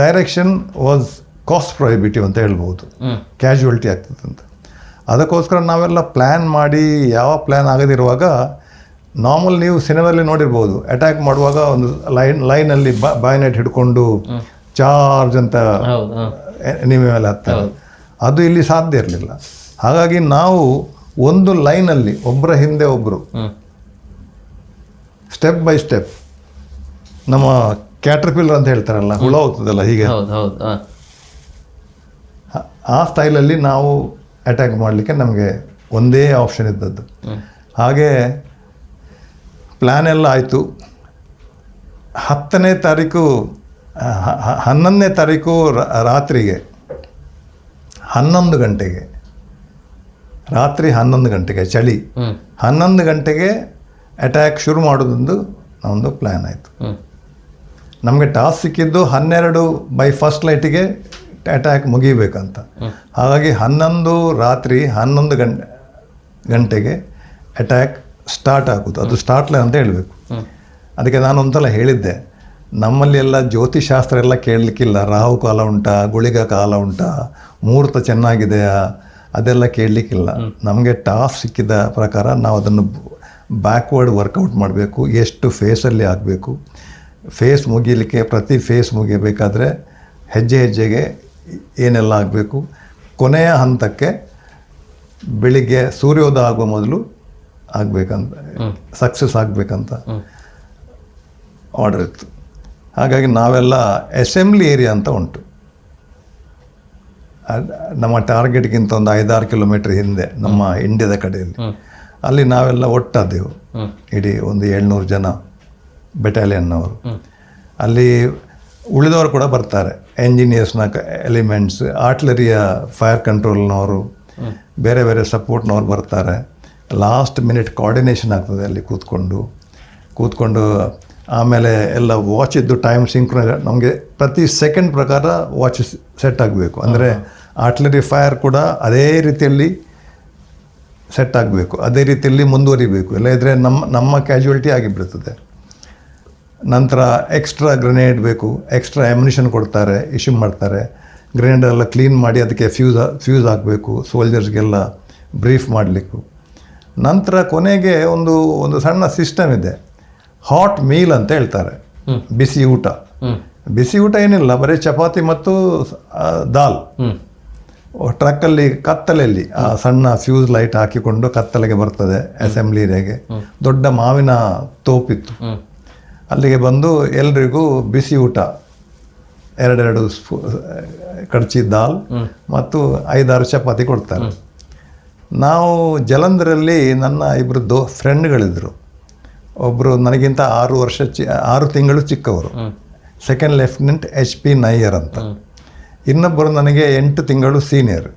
direction was cost prohibitive ಅಂತ ಹೇಳ್ಬೋದು. ಕ್ಯಾಶುವಲ್ಟಿ ಆಗ್ತದೆ ಅಂತ. ಅದಕ್ಕೋಸ್ಕರ ನಾವೆಲ್ಲ ಪ್ಲ್ಯಾನ್ ಮಾಡಿ ಯಾವ ಪ್ಲ್ಯಾನ್ ಆಗದಿರುವಾಗ ನಾರ್ಮಲ್ ನೀವು ಸಿನಿಮಾದಲ್ಲಿ ನೋಡಿರ್ಬೋದು. ಅಟ್ಯಾಕ್ ಮಾಡುವಾಗ ಒಂದು ಲೈನ್ ಲೈನಲ್ಲಿ ಬಾಯ್ನೆಟ್ ಹಿಡ್ಕೊಂಡು ಚಾರ್ಜ್ ಅಂತ ನಿಮ್ಮ ಮೇಲೆ ಹತ್ತಾರೆ ಅದು ಇಲ್ಲಿ ಸಾಧ್ಯ ಇರಲಿಲ್ಲ. ಹಾಗಾಗಿ ನಾವು ಒಂದು ಲೈನಲ್ಲಿ ಒಬ್ಬರ ಹಿಂದೆ ಒಬ್ಬರು ಸ್ಟೆಪ್ ಬೈ ಸ್ಟೆಪ್ ನಮ್ಮ ಕ್ಯಾಟ್ರಪಿಲ್ಲರ್ ಅಂತ ಹೇಳ್ತಾರಲ್ಲ ಹುಳ ಹೋಗ್ತದಲ್ಲ ಹೀಗೆ. ಹೌದು ಹೌದು ಹಾಂ. ಆ- ಸ್ಟೈಲಲ್ಲಿ ನಾವು ಅಟ್ಯಾಕ್ ಮಾಡಲಿಕ್ಕೆ ನಮಗೆ ಒಂದೇ ಆಪ್ಷನ್ ಇದ್ದದ್ದು. ಹಾಗೆ ಪ್ಲ್ಯಾನ್ ಎಲ್ಲ ಆಯಿತು. ಹತ್ತನೇ ತಾರೀಕು ಹನ್ನೊಂದನೇ ತಾರೀಕು ರಾತ್ರಿಗೆ ಹನ್ನೊಂದು ಗಂಟೆಗೆ ರಾತ್ರಿ ಹನ್ನೊಂದು ಗಂಟೆಗೆ ಚಳಿ. ಹನ್ನೊಂದು ಗಂಟೆಗೆ ಅಟ್ಯಾಕ್ ಶುರು ಮಾಡೋದೊಂದು ನಮ್ಮದು ಪ್ಲ್ಯಾನ್ ಆಯಿತು. ನಮಗೆ ಟಾಸ್ಕ್ ಸಿಕ್ಕಿದ್ದು ಹನ್ನೆರಡು ಬೈ ಫಸ್ಟ್ ಲೈಟಿಗೆ ಅಟ್ಯಾಕ್ ಮುಗಿಬೇಕಂತ. ಹಾಗಾಗಿ ಹನ್ನೊಂದು ರಾತ್ರಿ ಹನ್ನೊಂದು ಗಂಟೆ ಗಂಟೆಗೆ ಅಟ್ಯಾಕ್ ಸ್ಟಾರ್ಟ್ ಆಗೋದು. ಅದು ಸ್ಟಾರ್ಟ್ ಲೈನ್ ಅಂತ ಹೇಳಬೇಕು. ಅದಕ್ಕೆ ನಾನು ಒಂದ್ಸಲ ಹೇಳಿದ್ದೆ. ನಮ್ಮಲ್ಲಿ ಎಲ್ಲ ಜ್ಯೋತಿಶಾಸ್ತ್ರ ಎಲ್ಲ ಕೇಳಲಿಕ್ಕಿಲ್ಲ. ರಾಹು ಕಾಲ ಉಂಟಾ ಗುಳಿಗ ಕಾಲ ಉಂಟಾ ಮುಹೂರ್ತ ಚೆನ್ನಾಗಿದೆಯಾ ಅದೆಲ್ಲ ಕೇಳಲಿಕ್ಕಿಲ್ಲ. ನಮಗೆ ಟಾಸ್ಕ್ ಸಿಕ್ಕಿದ ಪ್ರಕಾರ ನಾವು ಅದನ್ನು ಬ್ಯಾಕ್ವರ್ಡ್ ವರ್ಕೌಟ್ ಮಾಡಬೇಕು ಎಷ್ಟು ಫೇಸಲ್ಲಿ ಆಗಬೇಕು. ಫೇಸ್ ಮುಗಿಲಿಕ್ಕೆ ಪ್ರತಿ ಫೇಸ್ ಮುಗಿಯಬೇಕಾದ್ರೆ ಹೆಜ್ಜೆ ಹೆಜ್ಜೆಗೆ ಏನೆಲ್ಲ ಆಗಬೇಕು. ಕೊನೆಯ ಹಂತಕ್ಕೆ ಬೆಳಿಗ್ಗೆ ಸೂರ್ಯೋದಯ ಆಗುವ ಮೊದಲು ಆಗಬೇಕಂತ ಸಕ್ಸಸ್ ಆಗಬೇಕಂತ ಆರ್ಡರ್ ಇತ್ತು. ಹಾಗಾಗಿ ನಾವೆಲ್ಲ ಅಸೆಂಬ್ಲಿ ಏರಿಯಾ ಅಂತ ಉಂಟು. ನಮ್ಮ ಟಾರ್ಗೆಟ್ಗಿಂತ ಒಂದು ಐದಾರು ಕಿಲೋಮೀಟರ್ ಹಿಂದೆ ನಮ್ಮ ಇಂಡಿಯಾದ ಕಡೆಯಲ್ಲಿ. ಅಲ್ಲಿ ನಾವೆಲ್ಲ ಒಟ್ಟಾದೆವು. ಇಡೀ ಒಂದು ಏಳ್ನೂರು ಜನ ಬೆಟಾಲಿಯನ್ನವರು ಅಲ್ಲಿ ಉಳಿದವರು ಕೂಡ ಬರ್ತಾರೆ. ಎಂಜಿನಿಯರ್ಸ್ನ ಎಲಿಮೆಂಟ್ಸ್ ಆರ್ಟ್ಲರಿಯ ಫೈರ್ ಕಂಟ್ರೋಲ್ನವರು ಬೇರೆ ಬೇರೆ ಸಪೋರ್ಟ್ನವ್ರು ಬರ್ತಾರೆ. ಲಾಸ್ಟ್ ಮಿನಿಟ್ ಕೋಆರ್ಡಿನೇಷನ್ ಆಗ್ತದೆ ಅಲ್ಲಿ ಕೂತ್ಕೊಂಡು. ಕೂತ್ಕೊಂಡು ಆಮೇಲೆ ಎಲ್ಲ ವಾಚ್ ಇದ್ದು ಟೈಮ್ ಸಿಂಕ್ ನಮಗೆ ಪ್ರತಿ ಸೆಕೆಂಡ್ ಪ್ರಕಾರ ವಾಚ್ ಸೆಟ್ ಆಗಬೇಕು. ಅಂದರೆ ಆರ್ಟ್ಲರಿ ಫೈರ್ ಕೂಡ ಅದೇ ರೀತಿಯಲ್ಲಿ ಸೆಟ್ ಆಗಬೇಕು. ಅದೇ ರೀತಿಯಲ್ಲಿ ಮುಂದುವರಿಬೇಕು. ಇಲ್ಲ ಇದ್ದರೆ ನಮ್ಮ ನಮ್ಮ ಕ್ಯಾಶುವಲ್ಟಿ ಆಗಿಬಿಡ್ತದೆ. ನಂತರ ಎಕ್ಸ್ಟ್ರಾ ಗ್ರೆನೇಡ್ ಬೇಕು. ಎಕ್ಸ್ಟ್ರಾ ಎಮ್ಯುನಿಷನ್ ಕೊಡ್ತಾರೆ ಇಶ್ಯೂ ಮಾಡ್ತಾರೆ. ಗ್ರೆನೇಡ್ ಎಲ್ಲ ಕ್ಲೀನ್ ಮಾಡಿ ಅದಕ್ಕೆ ಫ್ಯೂಸ್ ಫ್ಯೂಸ್ ಆಗಬೇಕು ಸೋಲ್ಜರ್ಸ್ಗೆಲ್ಲ ಬ್ರೀಫ್ ಮಾಡಲಿಕ್ಕೂ. ನಂತರ ಕೊನೆಗೆ ಒಂದು ಒಂದು ಸಣ್ಣ ಸಿಸ್ಟಮ್ ಇದೆ. ಹಾಟ್ ಮೀಲ್ ಅಂತ ಹೇಳ್ತಾರೆ. ಬಿಸಿ ಊಟ. ಬಿಸಿ ಊಟ ಏನಿಲ್ಲ. ಬರೀ ಚಪಾತಿ ಮತ್ತು ದಾಲ್. ಟ್ರಕ್ಕಲ್ಲಿ ಕತ್ತಲೆಯಲ್ಲಿ ಆ ಸಣ್ಣ ಫ್ಯೂಸ್ ಲೈಟ್ ಹಾಕಿಕೊಂಡು ಕತ್ತಲೆಗೆ ಬರ್ತದೆ ಅಸೆಂಬ್ಲಿ ಏರಿಯಾಗೆ ದೊಡ್ಡ ಮಾವಿನ ತೋಪಿತ್ತು. ಅಲ್ಲಿಗೆ ಬಂದು ಎಲ್ರಿಗೂ ಬಿಸಿ ಊಟ. ಎರಡೆರಡು ಸ್ಪೂ ಕಡ್ಚಿ ದಾಲ್ ಮತ್ತು ಐದಾರು ಚಪಾತಿ ಕೊಡ್ತಾರೆ. ನಾವು ಜಲಂಧರಲ್ಲಿ ನನ್ನ ಇಬ್ಬರು ದೋ ಫ್ರೆಂಡ್ಗಳಿದ್ದರು ಒಬ್ಬರು ನನಗಿಂತ ಆರು ವರ್ಷ ಚಿ ಆರು ತಿಂಗಳು ಚಿಕ್ಕವರು. Second lieutenant H P Nayyar ಅಂತ. ಇನ್ನೊಬ್ಬರು ನನಗೆ ಎಂಟು ತಿಂಗಳು ಸೀನಿಯರ್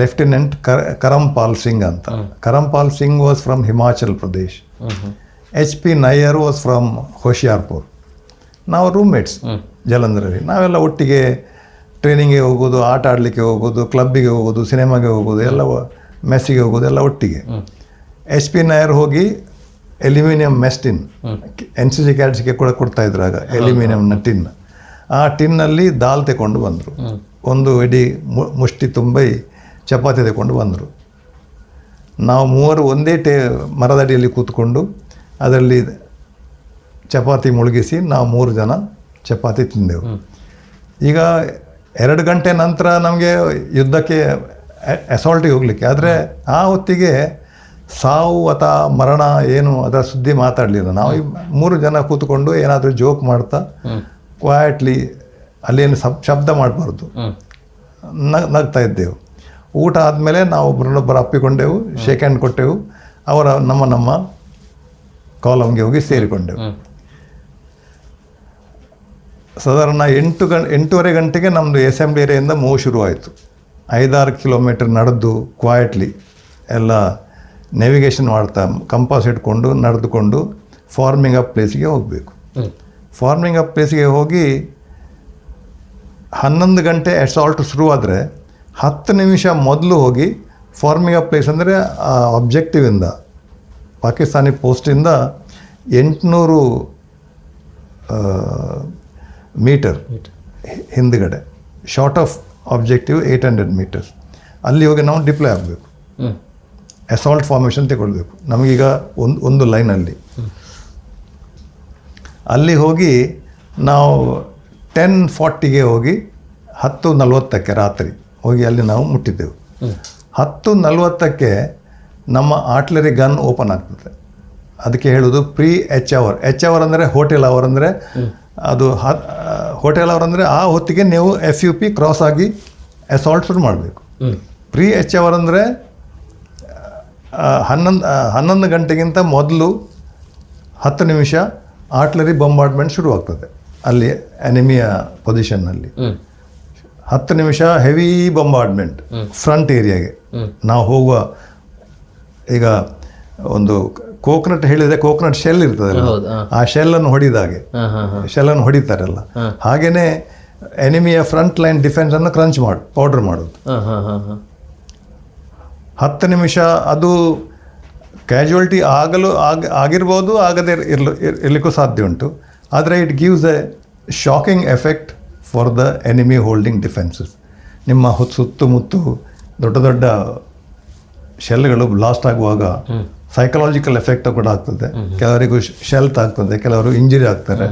ಲೆಫ್ಟಿನೆಂಟ್ ಕರ ಕರಂಪಾಲ್ ಸಿಂಗ್ ಅಂತ. Karampal Singh was from Himachal Pradesh H P Nayyar was from Hoshiarpur ನಾವು ರೂಮ್ಮೇಟ್ಸ್ ಜಲಂಧರಲ್ಲಿ. ನಾವೆಲ್ಲ ಒಟ್ಟಿಗೆ ಟ್ರೈನಿಂಗ್ಗೆ ಹೋಗೋದು ಆಟ ಆಡಲಿಕ್ಕೆ ಹೋಗೋದು ಕ್ಲಬ್ಬಿಗೆ ಹೋಗೋದು ಸಿನಿಮಾಗೆ ಹೋಗೋದು ಎಲ್ಲ ಮೆಸ್ಸಿಗೆ ಹೋಗೋದು ಎಲ್ಲ ಒಟ್ಟಿಗೆ. ಎಚ್ ಪಿ ನಾಯರ್ ಹೋಗಿ aluminium mess tin N C C ಕ್ಯಾಡ್ಸ್ಗೆ ಕೂಡ ಕೊಡ್ತಾ ಆಗ ನಟಿನ್ ಟಿನ್ ಆ ಟಿನ್ನಲ್ಲಿ ದಾಲ್ ತಗೊಂಡು ಬಂದರು. ಒಂದು ಇಡೀ ಮು- ಮುಷ್ಟಿ ತುಂಬಿ ಚಪಾತಿ ತಗೊಂಡು ಬಂದರು. ನಾವು ಮೂವರು ಒಂದೇ ಟೇ ಮರದಡಿಯಲ್ಲಿ ಕೂತ್ಕೊಂಡು ಅದರಲ್ಲಿ ಚಪಾತಿ ಮುಳುಗಿಸಿ ನಾವು ಮೂರು ಜನ ಚಪಾತಿ ತಿಂದೆವು. ಈಗ ಎರಡು ಗಂಟೆ ನಂತರ ನಮಗೆ ಯುದ್ಧಕ್ಕೆ ಅಸಾಲ್ಟಿಗೆ ಹೋಗಲಿಕ್ಕೆ. ಆದರೆ ಆ ಹೊತ್ತಿಗೆ ಸಾವು ಅಥವಾ ಮರಣ ಏನು ಅದರ ಸುದ್ದಿ ಮಾತಾಡಲಿಲ್ಲ. ನಾವು ಈ ಮೂರು ಜನ ಕೂತ್ಕೊಂಡು ಏನಾದರೂ ಜೋಕ್ ಮಾಡ್ತಾ ಕ್ವಾಯಟ್ಲಿ ಅಲ್ಲೇನು ಸಬ್ ಶಬ್ದ ಮಾಡಬಾರ್ದು. ನಗ್ ನಗ್ತಾ ಇದ್ದೆವು. ಊಟ ಆದಮೇಲೆ ನಾವು ಒಬ್ಬರನ್ನೊಬ್ಬರು ಅಪ್ಪಿಕೊಂಡೆವು ಶೇಕ್ ಹ್ಯಾಂಡ್ ಕೊಟ್ಟೆವು. ಅವರ ನಮ್ಮ ನಮ್ಮ ಕಾಲಮ್ಗೆ ಹೋಗಿ ಸೇರಿಕೊಂಡೆವು. ಸಾಧಾರಣ ಎಂಟು ಗಂ ಎಂಟೂವರೆ ಗಂಟೆಗೆ ನಮ್ಮದು ಅಸೆಂಬ್ಲಿ ಏರಿಯಿಂದ ಮೂವ್ ಶುರುವಾಯಿತು. ಐದಾರು ಕಿಲೋಮೀಟರ್ ನಡೆದು ಕ್ವಾಯಟ್ಲಿ ಎಲ್ಲ ನೆವಿಗೇಷನ್ ಮಾಡ್ತಾ ಕಂಪಾಸ್ ಇಟ್ಕೊಂಡು ನಡೆದುಕೊಂಡು ಫಾರ್ಮಿಂಗ್ ಅಪ್ ಪ್ಲೇಸಿಗೆ ಹೋಗಬೇಕು. ಫಾರ್ಮಿಂಗ್ ಅಪ್ ಪ್ಲೇಸಿಗೆ ಹೋಗಿ ಹನ್ನೊಂದು ಗಂಟೆ ಅಸಾಲ್ಟ್ ಶುರು ಆದರೆ ಹತ್ತು ನಿಮಿಷ ಮೊದಲು ಹೋಗಿ ಫಾರ್ಮಿಂಗ್ ಅಪ್ ಪ್ಲೇಸ್ ಅಂದರೆ ಆ ಅಬ್ಜೆಕ್ಟಿವಿಂದ ಪಾಕಿಸ್ತಾನಿ ಪೋಸ್ಟಿಂದ ಎಂಟುನೂರು ಮೀಟರ್ ಹಿಂದುಗಡೆ short of objective eight hundred metres ಅಲ್ಲಿ ಹೋಗಿ ನಾವು ಡಿಪ್ಲೈ ಆಗಬೇಕು. ಅಸಾಲ್ಟ್ ಫಾರ್ಮೇಷನ್ ತಗೊಳ್ಬೇಕು. ನಮಗೀಗ ಒಂದು ಒಂದು ಲೈನಲ್ಲಿ ಅಲ್ಲಿ ಹೋಗಿ ನಾವು ಟೆನ್ ಫಾರ್ಟಿಗೆ ಹೋಗಿ ಹತ್ತು ನಲವತ್ತಕ್ಕೆ ರಾತ್ರಿ ಹೋಗಿ ಅಲ್ಲಿ ನಾವು ಮುಟ್ಟಿದ್ದೆವು. ಹತ್ತು ನಲವತ್ತಕ್ಕೆ ನಮ್ಮ ಆಟ್ಲರಿ ಗನ್ ಓಪನ್ ಆಗ್ತದೆ. ಅದಕ್ಕೆ ಹೇಳೋದು pre H hour H hour ಅಂದರೆ ಹೋಟೆಲ್ ಅವರ್ ಅಂದರೆ ಅದು ಹೋಟೆಲ್ ಅವರ್ ಅಂದರೆ ಆ ಹೊತ್ತಿಗೆ ನೀವು ಎಫ್ ಯು ಪಿ ಕ್ರಾಸ್ ಆಗಿ ಅಸಾಲ್ಟ್ ಶುರು ಮಾಡಬೇಕು. ಪ್ರೀ ಎಚ್ ಅವರ್ ಅಂದರೆ ಹನ್ನೊಂದು ಹನ್ನೊಂದು ಗಂಟೆಗಿಂತ ಮೊದಲು ಹತ್ತು ನಿಮಿಷ ಆರ್ಟ್ಲರಿ ಬಂಬಾರ್ಡ್ಮೆಂಟ್ ಶುರುವಾಗ್ತದೆ. ಅಲ್ಲಿ ಎನಿಮಿಯ ಪೊಸಿಷನ್ನಲ್ಲಿ ಹತ್ತು ನಿಮಿಷ ಹೆವಿ ಬಂಬಾರ್ಡ್ಮೆಂಟ್ ಫ್ರಂಟ್ ಏರಿಯಾಗೆ. ನಾವು ಹೋಗುವ ಈಗ ಒಂದು ಕೋಕೋನಟ್ ಹೇಳಿದರೆ ಕೋಕೋನಟ್ ಶೆಲ್ ಇರ್ತದಲ್ಲ ಆ ಶೆಲ್ಲನ್ನು ಹೊಡಿದಾಗೆ ಶೆಲ್ಲನ್ನು ಹೊಡಿತಾರಲ್ಲ. ಹಾಗೇನೆ ಎನಿಮಿಯ ಫ್ರಂಟ್ ಲೈನ್ ಡಿಫೆನ್ಸನ್ನು ಕ್ರಂಚ್ ಮಾಡಿ ಪೌಡರ್ ಮಾಡೋದು. ಹತ್ತು ನಿಮಿಷ ಅದು ಕ್ಯಾಜುವಲ್ಟಿ ಆಗಲು ಆಗ ಆಗಿರ್ಬೋದು ಆಗದೆ ಇರಲು ಇರಲಿಕ್ಕೂ ಸಾಧ್ಯ ಉಂಟು. ಆದರೆ it gives a shocking effect for the enemy holding defences ನಿಮ್ಮ ಹೊತ್ತು ಸುತ್ತಮುತ್ತು ದೊಡ್ಡ ದೊಡ್ಡ ಶೆಲ್ಗಳು ಬ್ಲಾಸ್ಟ್ ಆಗುವಾಗ ಸೈಕಲಾಜಿಕಲ್ ಎಫೆಕ್ಟ್ ಕೂಡ ಆಗ್ತದೆ. ಕೆಲವರಿಗೂ ಶೆಲ್ ಆಗ್ತದೆ ಕೆಲವರು ಇಂಜುರಿ ಆಗ್ತಾರೆ.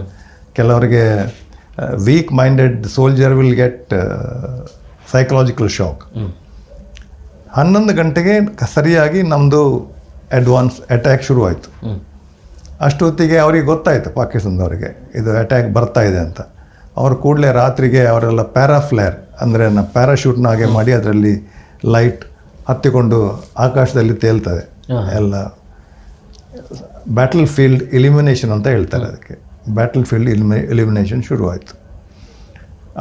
ಕೆಲವರಿಗೆ weak minded soldier will get psychological shock ಹನ್ನೊಂದು ಗಂಟೆಗೆ ಸರಿಯಾಗಿ ನಮ್ಮದು ಅಡ್ವಾನ್ಸ್ ಅಟ್ಯಾಕ್ ಶುರುವಾಯಿತು. ಅಷ್ಟೊತ್ತಿಗೆ ಅವರಿಗೆ ಗೊತ್ತಾಯಿತು ಪಾಕಿಸ್ತಾನದವರಿಗೆ ಇದು ಅಟ್ಯಾಕ್ ಬರ್ತಾ ಇದೆ ಅಂತ. ಅವರು ಕೂಡಲೇ ರಾತ್ರಿಗೆ ಅವರೆಲ್ಲ ಪ್ಯಾರಾಫ್ಲೇರ್ ಅಂದರೆ ನ ಪ್ಯಾರಾಶೂಟ್ನ ಹಾಗೆ ಮಾಡಿ ಅದರಲ್ಲಿ ಲೈಟ್ ಹತ್ತಿಕೊಂಡು ಆಕಾಶದಲ್ಲಿ ತೇಲ್ತದೆ. ಎಲ್ಲ ಬ್ಯಾಟಲ್ ಫೀಲ್ಡ್ ಇಲಿಮಿನೇಷನ್ ಅಂತ ಹೇಳ್ತಾರೆ ಅದಕ್ಕೆ. ಬ್ಯಾಟಲ್ ಫೀಲ್ಡ್ ಇಲಿಮಿ ಇಲಿಮಿನೇಷನ್ ಶುರುವಾಯಿತು.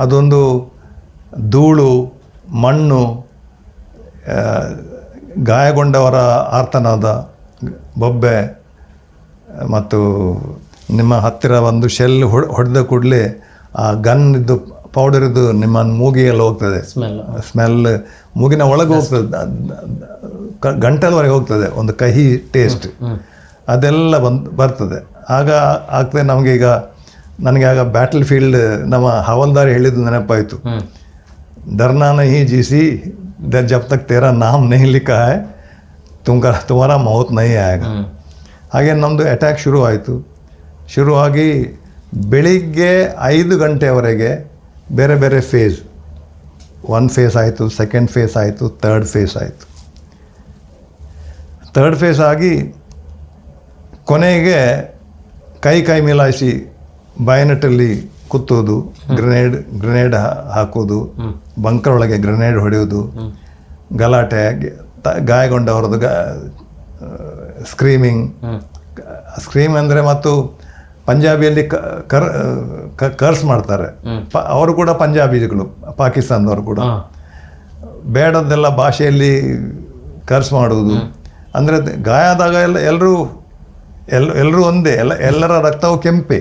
ಅದೊಂದು ಧೂಳು ಮಣ್ಣು ಗಾಯಗೊಂಡವರ ಆರ್ತನಾದ ಬೊಬ್ಬೆ ಮತ್ತು ನಿಮ್ಮ ಹತ್ತಿರ ಒಂದು ಶೆಲ್ ಹೊಡೆ ಹೊಡೆದ ಕೂಡಲೇ ಆ ಪೌಡರ್ ಇದ್ದು ನಿಮ್ಮ ಮೂಗಿಯಲ್ಲಿ ಹೋಗ್ತದೆ. ಸ್ಮೆಲ್ ಸ್ಮೆಲ್ ಮೂಗಿನ ಒಳಗೆ ಹೋಗ್ತದೆ. ಗಂಟಲವರೆಗೆ ಹೋಗ್ತದೆ ಒಂದು ಕಹಿ ಟೇಸ್ಟ್ ಅದೆಲ್ಲ ಬಂದು ಬರ್ತದೆ. ಆಗ ಆಗ್ತದೆ ನಮಗೀಗ ನನಗೆ ಆಗ ಬ್ಯಾಟಲ್ ಫೀಲ್ಡ್ ನಮ್ಮ ಹವಲ್ದಾರಿ ಹೇಳಿದ್ದು ನೆನಪಾಯಿತು. ದರ್ನಾನ ಹಿ ಜಿಸಿ जब तक तेरा नाम नहीं लिखा है तुमका तुम्हारा मौत नहीं आएगा ಹ್ಮ್ ಹಾಗೆ ನಮ್ಮದು ಅಟ್ಯಾಕ್ ಶುರು ಆಯಿತು ಶುರುವಾಗಿ ಬೆಳಿಗ್ಗೆ ಐದು ಗಂಟೆವರೆಗೆ ಬೇರೆ ಬೇರೆ ಫೇಸ್ ಒನ್ ಫೇಸ್ ಆಯಿತು ಸೆಕೆಂಡ್ ಫೇಸ್ ಆಯಿತು ತರ್ಡ್ ಫೇಸ್ ಆಯಿತು ತರ್ಡ್ ಫೇಸ್ ಆಗಿ ಕೊನೆಗೆ ಕೈ ಕೈ ಮಿಲಾಯಿಸಿ ಬಾಯನಟ್ಟಲ್ಲಿ ಕುತ್ತೋದು ಗ್ರೆನೇಡ್ ಗ್ರೆನೇಡ್ ಹಾಕೋದು ಬಂಕರ್ ಒಳಗೆ ಗ್ರೆನೇಡ್ ಹೊಡೆಯೋದು ಗಲಾಟೆ ಗಾಯಗೊಂಡವರದ್ದು ಗಾ ಸ್ಕ್ರೀಮಿಂಗ್ ಸ್ಕ್ರೀಮ್ ಅಂದರೆ ಮತ್ತು ಪಂಜಾಬಿಯಲ್ಲಿ ಕರ್ ಕರ್ಸ್ ಮಾಡ್ತಾರೆ. ಅವರು ಕೂಡ ಪಂಜಾಬಿಗಳು ಪಾಕಿಸ್ತಾನದವರು ಕೂಡ. ಬೇಡದ್ದೆಲ್ಲ ಭಾಷೆಯಲ್ಲಿ ಕರ್ಸ್ ಮಾಡುವುದು. ಅಂದರೆ ಗಾಯ ಆದಾಗ ಎಲ್ಲ ಎಲ್ಲರೂ ಎಲ್ಲ ಎಲ್ಲರೂ ಒಂದೇ ಎಲ್ಲ ಎಲ್ಲರ ರಕ್ತವು ಕೆಂಪೆ.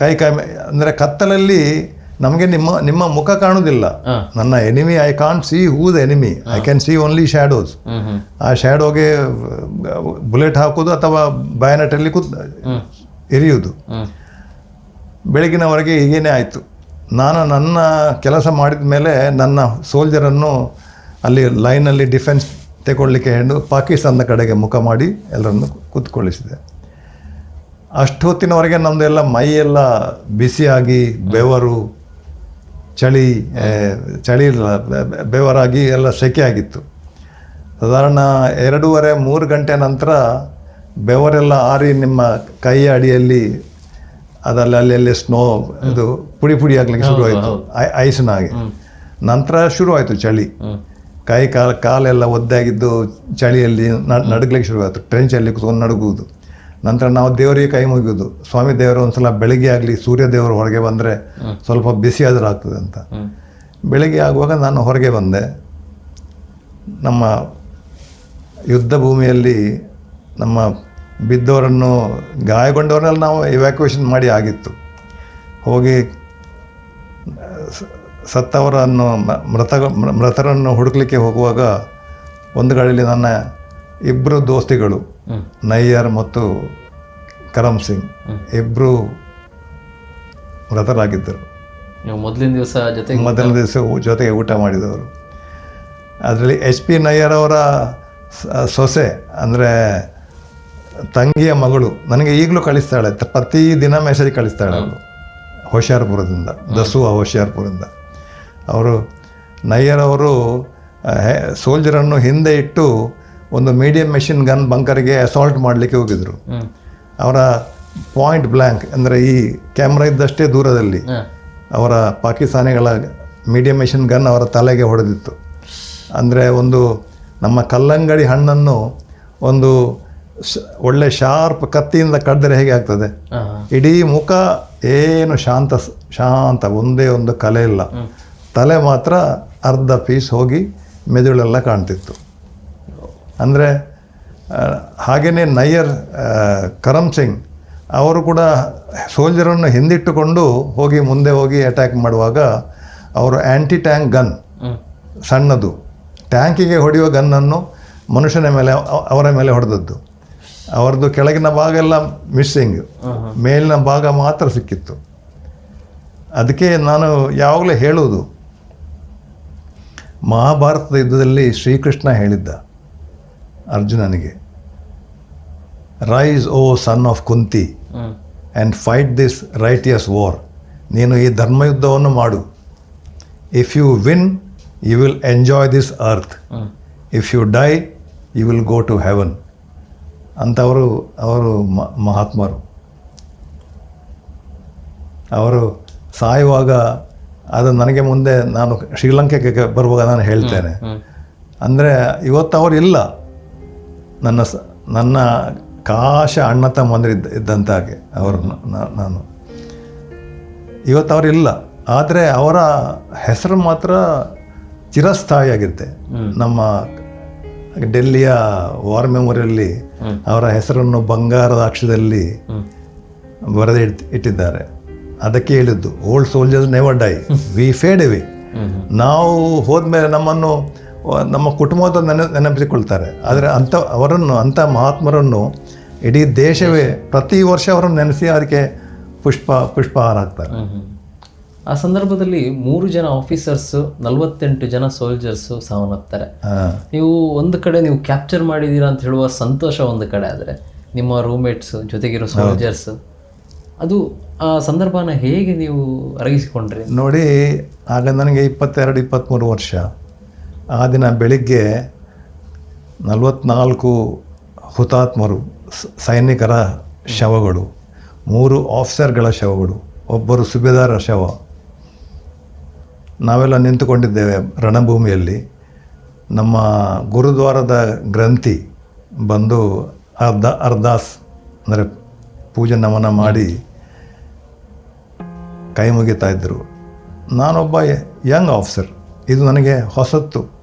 ಕೈ ಕೈ ಅಂದರೆ ಕತ್ತಲಲ್ಲಿ ನಮಗೆ ನಿಮ್ಮ ನಿಮ್ಮ ಮುಖ ಕಾಣುವುದಿಲ್ಲ. ನನ್ನ enemy I can't see who. The enemy I can see only shadows ಆ ಶ್ಯಾಡೋಗೆ ಬುಲೆಟ್ ಹಾಕೋದು ಅಥವಾ ಬಯನಟಲ್ಲಿ ಕೂತ್ ಎರಿಯುವುದು ಬೆಳಗಿನವರೆಗೆ ಹೀಗೇನೆ ಆಯಿತು. ನಾನು ನನ್ನ ಕೆಲಸ ಮಾಡಿದ ಮೇಲೆ ನನ್ನ ಸೋಲ್ಜರನ್ನು ಅಲ್ಲಿ ಲೈನಲ್ಲಿ ಡಿಫೆನ್ಸ್ ತಗೊಳ್ಳಿಕ್ಕೆ ಹೆಣ್ಣು ಪಾಕಿಸ್ತಾನದ ಕಡೆಗೆ ಮುಖ ಮಾಡಿ ಎಲ್ಲರನ್ನು ಕೂತ್ಕೊಳ್ಳಿಸಿದೆ. ಅಷ್ಟೊತ್ತಿನವರೆಗೆ ನಮ್ಮದೆಲ್ಲ ಮೈಯೆಲ್ಲ ಬಿಸಿಯಾಗಿ ಬೆವರು ಚಳಿ ಚಳಿ ಬೆವರಾಗಿ ಎಲ್ಲ ಸೆಕೆ ಆಗಿತ್ತು. ಸಾಧಾರಣ ಎರಡೂವರೆ ಮೂರು ಗಂಟೆ ನಂತರ ಬೆವರೆಲ್ಲ ಆರಿ ನಿಮ್ಮ ಕೈ ಅಡಿಯಲ್ಲಿ ಅದರಲ್ಲಿ ಅಲ್ಲಿ ಅಲ್ಲಿ ಸ್ನೋ ಇದು ಪುಡಿ ಪುಡಿ ಆಗ್ಲಿಕ್ಕೆ ಶುರುವಾಯಿತು ಐಸ್ನ ಹಾಗೆ. ನಂತರ ಶುರುವಾಯಿತು ಚಳಿ. ಕೈ ಕಾಲು ಕಾಲೆಲ್ಲ ಒದ್ದಾಗಿದ್ದು ಚಳಿಯಲ್ಲಿ ನ- ನಡುಗ್ಲಿಕ್ಕೆ ಶುರುವಾಯಿತು ಟ್ರೆಂಚಲ್ಲಿ ಕುತ್ಕೊಂಡು ನಡುಗುವುದು. ನಂತರ ನಾವು ದೇವರಿಗೆ ಕೈ ಮುಗಿಯೋದು ಸ್ವಾಮಿ ದೇವರು ಒಂದ್ಸಲ ಬೆಳಿಗ್ಗೆ ಆಗಲಿ ಸೂರ್ಯ ದೇವರು ಹೊರಗೆ ಬಂದರೆ ಸ್ವಲ್ಪ ಬಿಸಿ ಆದರೂ ಆಗ್ತದೆ ಅಂತ. ಬೆಳಿಗ್ಗೆ ಆಗುವಾಗ ನಾನು ಹೊರಗೆ ಬಂದೆ. ನಮ್ಮ ಯುದ್ಧ ಭೂಮಿಯಲ್ಲಿ ನಮ್ಮ ಬಿದ್ದವರನ್ನು ಗಾಯಗೊಂಡವರನ್ನೆಲ್ಲ ನಾವು ಇವ್ಯಾಕ್ಯುವೇಷನ್ ಮಾಡಿ ಆಗಿತ್ತು. ಹೋಗಿ ಸತ್ತವರನ್ನು ಮ- ಮೃತ ಮೃತರನ್ನು ಹುಡುಕ್ಲಿಕ್ಕೆ ಹೋಗುವಾಗ ಒಂದು ಗಾಡಿಯಲ್ಲಿ ನನ್ನ ಇಬ್ಬರು ದೋಸ್ತಿಗಳು ನಯ್ಯರ್ ಮತ್ತು ಕರಮ್ ಸಿಂಗ್ ಇಬ್ಬರು ಮೃತರಾಗಿದ್ದರು ಮೊದಲಿನ ದಿವಸ ಜೊತೆಗೆ ಮೊದಲ ದಿವಸ ಜೊತೆಗೆ ಊಟ ಮಾಡಿದವರು. ಅದರಲ್ಲಿ ಎಚ್ ಪಿ ನಯ್ಯರ್ ಅವರ ಸೊಸೆ ಅಂದರೆ ತಂಗಿಯ ಮಗಳು ನನಗೆ ಈಗಲೂ ಕಳಿಸ್ತಾಳೆ ಪ್ರತಿ ದಿನ ಮೆಸೇಜ್ ಕಳಿಸ್ತಾಳೆ ಅವಳು ಹೋಶಿಯಾರ್ಪುರದಿಂದ ದಸುವ ಹೋಶಿಯಾರ್ಪುರದಿಂದ ಅವರು ನಯ್ಯರ್ ಅವರು ಸೋಲ್ಜರನ್ನು ಹಿಂದೆ ಇಟ್ಟು ಒಂದು ಮೀಡಿಯಂ ಮೆಷಿನ್ ಗನ್ ಬಂಕರಿಗೆ ಅಸಾಲ್ಟ್ ಮಾಡಲಿಕ್ಕೆ ಹೋಗಿದ್ರು. ಅವರ ಪಾಯಿಂಟ್ ಬ್ಲ್ಯಾಂಕ್ ಅಂದರೆ ಈ ಕ್ಯಾಮ್ರಾ ಇದ್ದಷ್ಟೇ ದೂರದಲ್ಲಿ ಅವರ ಪಾಕಿಸ್ತಾನಿಗಳ ಮೀಡಿಯಂ ಮೆಷಿನ್ ಗನ್ ಅವರ ತಲೆಗೆ ಹೊಡೆದಿತ್ತು. ಅಂದರೆ ಒಂದು ನಮ್ಮ ಕಲ್ಲಂಗಡಿ ಹಣ್ಣನ್ನು ಒಂದು ಒಳ್ಳೆ ಶಾರ್ಪ್ ಕತ್ತಿಯಿಂದ ಕಡ್ದರೆ ಹೇಗೆ ಆಗ್ತದೆ? ಇಡೀ ಮುಖ ಏನು ಶಾಂತ ಶಾಂತ ಒಂದೇ ಒಂದು ಕಲೆ ಇಲ್ಲ. ತಲೆ ಮಾತ್ರ ಅರ್ಧ ಪೀಸ್ ಹೋಗಿ ಮೆದುಳೆಲ್ಲ ಕಾಣ್ತಿತ್ತು. ಅಂದರೆ ಹಾಗೆಯೇ ನಯ್ಯರ್ ಕರಮ್ ಸಿಂಗ್ ಅವರು ಕೂಡ ಸೋಲ್ಜರನ್ನು ಹಿಂದಿಟ್ಟುಕೊಂಡು ಹೋಗಿ ಮುಂದೆ ಹೋಗಿ ಅಟ್ಯಾಕ್ ಮಾಡುವಾಗ ಅವರು ಆ್ಯಂಟಿ ಟ್ಯಾಂಕ್ ಗನ್ ಸಣ್ಣದು. ಟ್ಯಾಂಕಿಗೆ ಹೊಡೆಯುವ ಗನ್ನನ್ನು ಮನುಷ್ಯನ ಮೇಲೆ ಅವರ ಮೇಲೆ ಹೊಡೆದದ್ದು. ಅವರದ್ದು ಕೆಳಗಿನ ಭಾಗ ಎಲ್ಲ ಮಿಸ್ಸಿಂಗ್ ಮೇಲಿನ ಭಾಗ ಮಾತ್ರ ಸಿಕ್ಕಿತ್ತು. ಅದಕ್ಕೆ ನಾನು ಯಾವಾಗಲೂ ಹೇಳುವುದು ಮಹಾಭಾರತದ ಯುದ್ಧದಲ್ಲಿ ಶ್ರೀಕೃಷ್ಣ ಹೇಳಿದ್ದ ಅರ್ಜುನನಿಗೆ. Rise O son of Kunti and fight this righteous war ನೀನು ಈ ಧರ್ಮಯುದ್ಧವನ್ನು ಮಾಡು. If you win you will enjoy this earth if you die you will go to heaven ಅಂಥವರು ಅವರು ಮಹಾತ್ಮರು. ಅವರು ಸಾಯುವಾಗ ಅದು ನನಗೆ ಮುಂದೆ ನಾನು ಶ್ರೀಲಂಕೆಗೆ ಬರುವಾಗ ನಾನು ಹೇಳ್ತೇನೆ. ಅಂದರೆ ಇವತ್ತು ಅವರು ಇಲ್ಲ. ನನ್ನ ಸ ನನ್ನ ಕಾಶ ಅಣ್ಣ ತಮ್ಮಂದಿರು ಇದ್ದಂತಾಗೆ ಅವರು ನ- ನ- ನಾನು. ಇವತ್ತು ಅವರಿಲ್ಲ ಆದರೆ ಅವರ ಹೆಸರು ಮಾತ್ರ ಚಿರಸ್ಥಾಯಿಯಾಗಿರುತ್ತೆ. ನಮ್ಮ ಡೆಲ್ಲಿಯ ವಾರ್ ಮೆಮೊರಿಯಲ್ಲಿ. ಅವರ ಹೆಸರನ್ನು ಬಂಗಾರದ ಅಕ್ಷದಲ್ಲಿ ಬರೆದು ಇಟ್ಟಿದ್ದಾರೆ. ಅದಕ್ಕೆ ಹೇಳಿದ್ದು old soldiers never die we fade away ನಾವು ಹೋದ್ಮೇಲೆ ನಮ್ಮನ್ನು ನಮ್ಮ ಕುಟುಂಬದ ನೆನ ನೆನಪಿಸಿಕೊಳ್ತಾರೆ. ಆದರೆ ಅಂಥ ಅವರನ್ನು ಅಂಥ ಮಹಾತ್ಮರನ್ನು ಇಡೀ ದೇಶವೇ ಪ್ರತಿ ವರ್ಷ ಅವರನ್ನು ನೆನೆಸಿ ಅದಕ್ಕೆ ಪುಷ್ಪ ಪುಷ್ಪಹಾರ ಹಾಕ್ತಾರೆ. ಆ ಸಂದರ್ಭದಲ್ಲಿ ಮೂರು ಜನ ಆಫೀಸರ್ಸ್ ನಲವತ್ತೆಂಟು ಜನ ಸೋಲ್ಜರ್ಸ್ ಸಾವನ್ನಪ್ತಾರೆ. ನೀವು ಒಂದು ಕಡೆ ನೀವು ಕ್ಯಾಪ್ಚರ್ ಮಾಡಿದ್ದೀರಾ ಅಂತ ಹೇಳುವ ಸಂತೋಷ ಒಂದು ಕಡೆ ಆದರೆ ನಿಮ್ಮ ರೂಮ್ಮೇಟ್ಸ್ ಜೊತೆಗಿರೋ ಸೋಲ್ಜರ್ಸ್ ಅದು ಆ ಸಂದರ್ಭನ ಹೇಗೆ ನೀವು ಅರಗಿಸಿಕೊಂಡ್ರಿ? ನೋಡಿ ಆಗ ನನಗೆ ಇಪ್ಪತ್ತೆರಡು ಇಪ್ಪತ್ತ್ಮೂರು ವರ್ಷ. ಆ ದಿನ ಬೆಳಿಗ್ಗೆ ನಲವತ್ನಾಲ್ಕು ಹುತಾತ್ಮರು ಸೈನಿಕರ ಶವಗಳು, ಮೂರು ಆಫೀಸರ್ಗಳ ಶವಗಳು, ಒಬ್ಬರು ಸುಬೇದಾರ ಶವ. ನಾವೆಲ್ಲ ನಿಂತುಕೊಂಡಿದ್ದೇವೆ ರಣಭೂಮಿಯಲ್ಲಿ. ನಮ್ಮ ಗುರುದ್ವಾರದ ಗ್ರಂಥಿ ಬಂದು ಅರ್ಧ ಅರ್ದಾಸ್ ಅಂದರೆ ಪೂಜೆ ನಮನ ಮಾಡಿ ಕೈ ಮುಗಿತಾ ಇದ್ದರು. ನಾನೊಬ್ಬ ಯಂಗ್ ಆಫೀಸರ್ ಇದು ನನಗೆ ಹೊಸತ್ತು.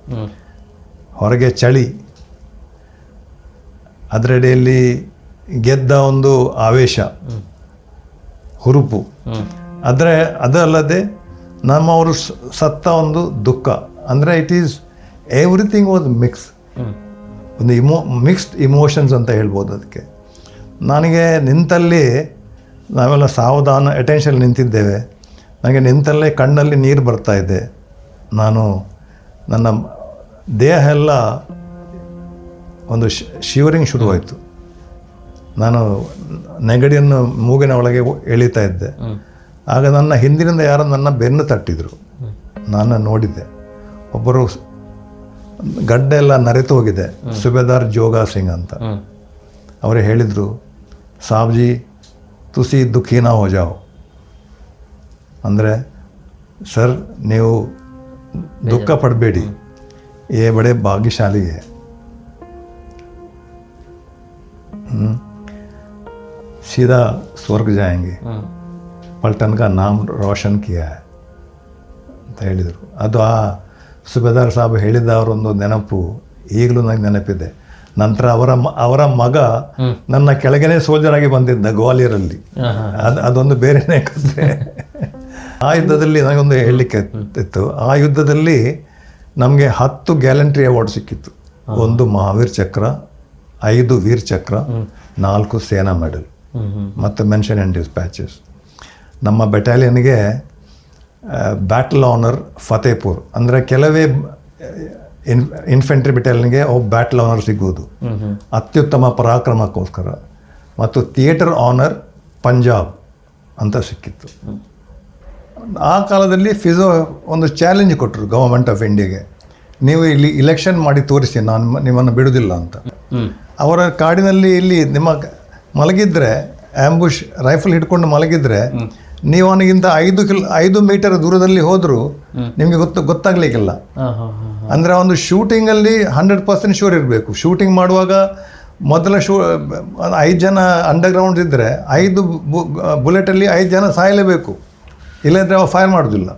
ಹೊರಗೆ ಚಳಿ. ಅದರಡಿಯಲ್ಲಿ ಗೆದ್ದ ಒಂದು ಆವೇಶ. ಹುರುಪು. ಆದರೆ ಅದಲ್ಲದೆ ನಮ್ಮವರು ಸತ್ತ ಒಂದು ದುಃಖ. ಅಂದರೆ it is everything was mix ಒಂದು ಇಮೋ ಮಿಕ್ಸ್ಡ್ ಇಮೋಷನ್ಸ್ ಅಂತ ಹೇಳ್ಬೋದು ಅದಕ್ಕೆ. ನನಗೆ ನಿಂತಲ್ಲಿ ನಾವೆಲ್ಲ ಸಾವಧಾನ ಅಟೆನ್ಷನ್ ನಿಂತಿದ್ದೇವೆ. ನನಗೆ ನಿಂತಲ್ಲೇ ಕಣ್ಣಲ್ಲಿ ನೀರು ಬರ್ತಾ ಇದೆ. ನಾನು ನನ್ನ ದೇಹ ಎಲ್ಲ ಒಂದು ಶಿವರಿಂಗ್ ಶುರುವಾಯಿತು. ನಾನು ನೆಗಡಿಯನ್ನು ಮೂಗಿನ ಒಳಗೆ ಎಳಿತಾ ಇದ್ದೆ. ಆಗ ನನ್ನ ಹಿಂದಿನಿಂದ ಯಾರೋ ನನ್ನ ಬೆನ್ನು ತಟ್ಟಿದರು. ನಾನು ನೋಡಿದ್ದೆ. ಒಬ್ಬರು ಗಡ್ಡೆ ಎಲ್ಲ ನರೆತು ಹೋಗಿದೆ. ಸುಬೇದಾರ್ ಜೋಗ ಸಿಂಗ್ ಅಂತ. ಅವರು ಹೇಳಿದರು ಸಾಬ್ಜಿ ತುಸಿ ದುಃಖೀನ ಹೋಜಾವು ಅಂದರೆ ಸರ್ ನೀವು ದುಃಖ ಪಡಬೇಡಿ. ಏ ಬಡೆ ಭಾಗ್ಯಶಾಲಿ है हम्म, सीधा स्वर्ग जाएंगे ಹ್ಮ್ ಪಲ್ಟನ್ ಕಾ ನಾಮ್ ರೋಷನ್ ಕಿಯಾ ಹೈ ಅಂತ ಹೇಳಿದರು ಅದು ಆ ಸುಬೇದಾರ್ ಸಾಬ್ ಹೇಳಿದ ಅವರೊಂದು ನೆನಪು ಈಗಲೂ ನನಗೆ ನೆನಪಿದೆ ನಂತರ ಅವರ ಮ- ಅವರ ಮಗ ಹ್ಮ್. ನನ್ನ ಕೆಳಗನೆ ಸೋಲ್ಜರ್ ಆಗಿ ಬಂದಿದ್ದ ಗ್ವಾಲಿಯರಲ್ಲಿ ಹಾ ಹಾ ಅದು ಅದೊಂದು ಬೇರೆನೇ ಕಥೆ ಆ ಯುದ್ಧದಲ್ಲಿ ನನಗೊಂದು ಹೇಳಲಿಕ್ಕೆ ಇತ್ತು ಆ ಯುದ್ಧದಲ್ಲಿ ನಮಗೆ ಹತ್ತು ಗ್ಯಾಲಂಟ್ರಿ ಅವಾರ್ಡ್ ಸಿಕ್ಕಿತ್ತು. ಒಂದು ಮಹಾವೀರ್ ಚಕ್ರ ಐದು ವೀರ್ ಚಕ್ರ ನಾಲ್ಕು ಸೇನಾ ಮೆಡಲ್. ಮತ್ತು ಮೆನ್ಷನ್ ಆ್ಯಂಡ್ ಡಿಸ್ಪ್ಯಾಚಸ್ ನಮ್ಮ ಬೆಟಾಲಿಯನ್ಗೆ ಬ್ಯಾಟಲ್ ಆನರ್ ಫತೇಪುರ್. ಅಂದರೆ ಕೆಲವೇ ಇನ್ ಇನ್ಫೆಂಟ್ರಿ ಬೆಟಾಲಿಯನ್ಗೆ ಒಬ್ಬ ಬ್ಯಾಟಲ್ ಆನರ್ ಸಿಗುವುದು ಅತ್ಯುತ್ತಮ ಪರಾಕ್ರಮಕ್ಕೋಸ್ಕರ. ಮತ್ತು ಥಿಯೇಟರ್ ಆನರ್ ಪಂಜಾಬ್ ಅಂತ ಸಿಕ್ಕಿತ್ತು. ಆ ಕಾಲದಲ್ಲಿ ಫಿಸೋ ಒಂದು ಚಾಲೆಂಜ್ ಕೊಟ್ಟರು ಗವರ್ಮೆಂಟ್ ಆಫ್ ಇಂಡಿಯಾಗೆ ನೀವು ಇಲ್ಲಿ ಇಲೆಕ್ಷನ್ ಮಾಡಿ ತೋರಿಸಿ ನಾನು ನಿಮ್ಮನ್ನು ಬಿಡೋದಿಲ್ಲ ಅಂತ. ಅವರ ಕಾಡಿನಲ್ಲಿ ಇಲ್ಲಿ ನಿಮ್ಮ ಮಲಗಿದ್ರೆ ಆಂಬುಷ್ ರೈಫಲ್ ಹಿಡ್ಕೊಂಡು ಮಲಗಿದ್ರೆ ನೀವು ಅವನಿಗಿಂತ ಐದು ಕಿಲ್ ಐದು ಮೀಟರ್ ದೂರದಲ್ಲಿ ಹೋದರೂ ನಿಮಗೆ ಗೊತ್ತು ಗೊತ್ತಾಗ್ಲಿಕ್ಕಿಲ್ಲ. ಅಂದರೆ ಒಂದು ಶೂಟಿಂಗಲ್ಲಿ ಹಂಡ್ರೆಡ್ ಪರ್ಸೆಂಟ್ ಶೂರ್ ಇರಬೇಕು. ಶೂಟಿಂಗ್ ಮಾಡುವಾಗ ಮೊದಲ ಶೂ ಐದು ಜನ ಅಂಡರ್ಗ್ರೌಂಡ್ ಇದ್ದರೆ ಐದು ಬುಲೆಟಲ್ಲಿ ಐದು ಜನ ಸಾಯಲೇಬೇಕು. ಇಲ್ಲದ್ರೆ ಅವ ಫೈರ್ ಮಾಡೋದಿಲ್ಲ.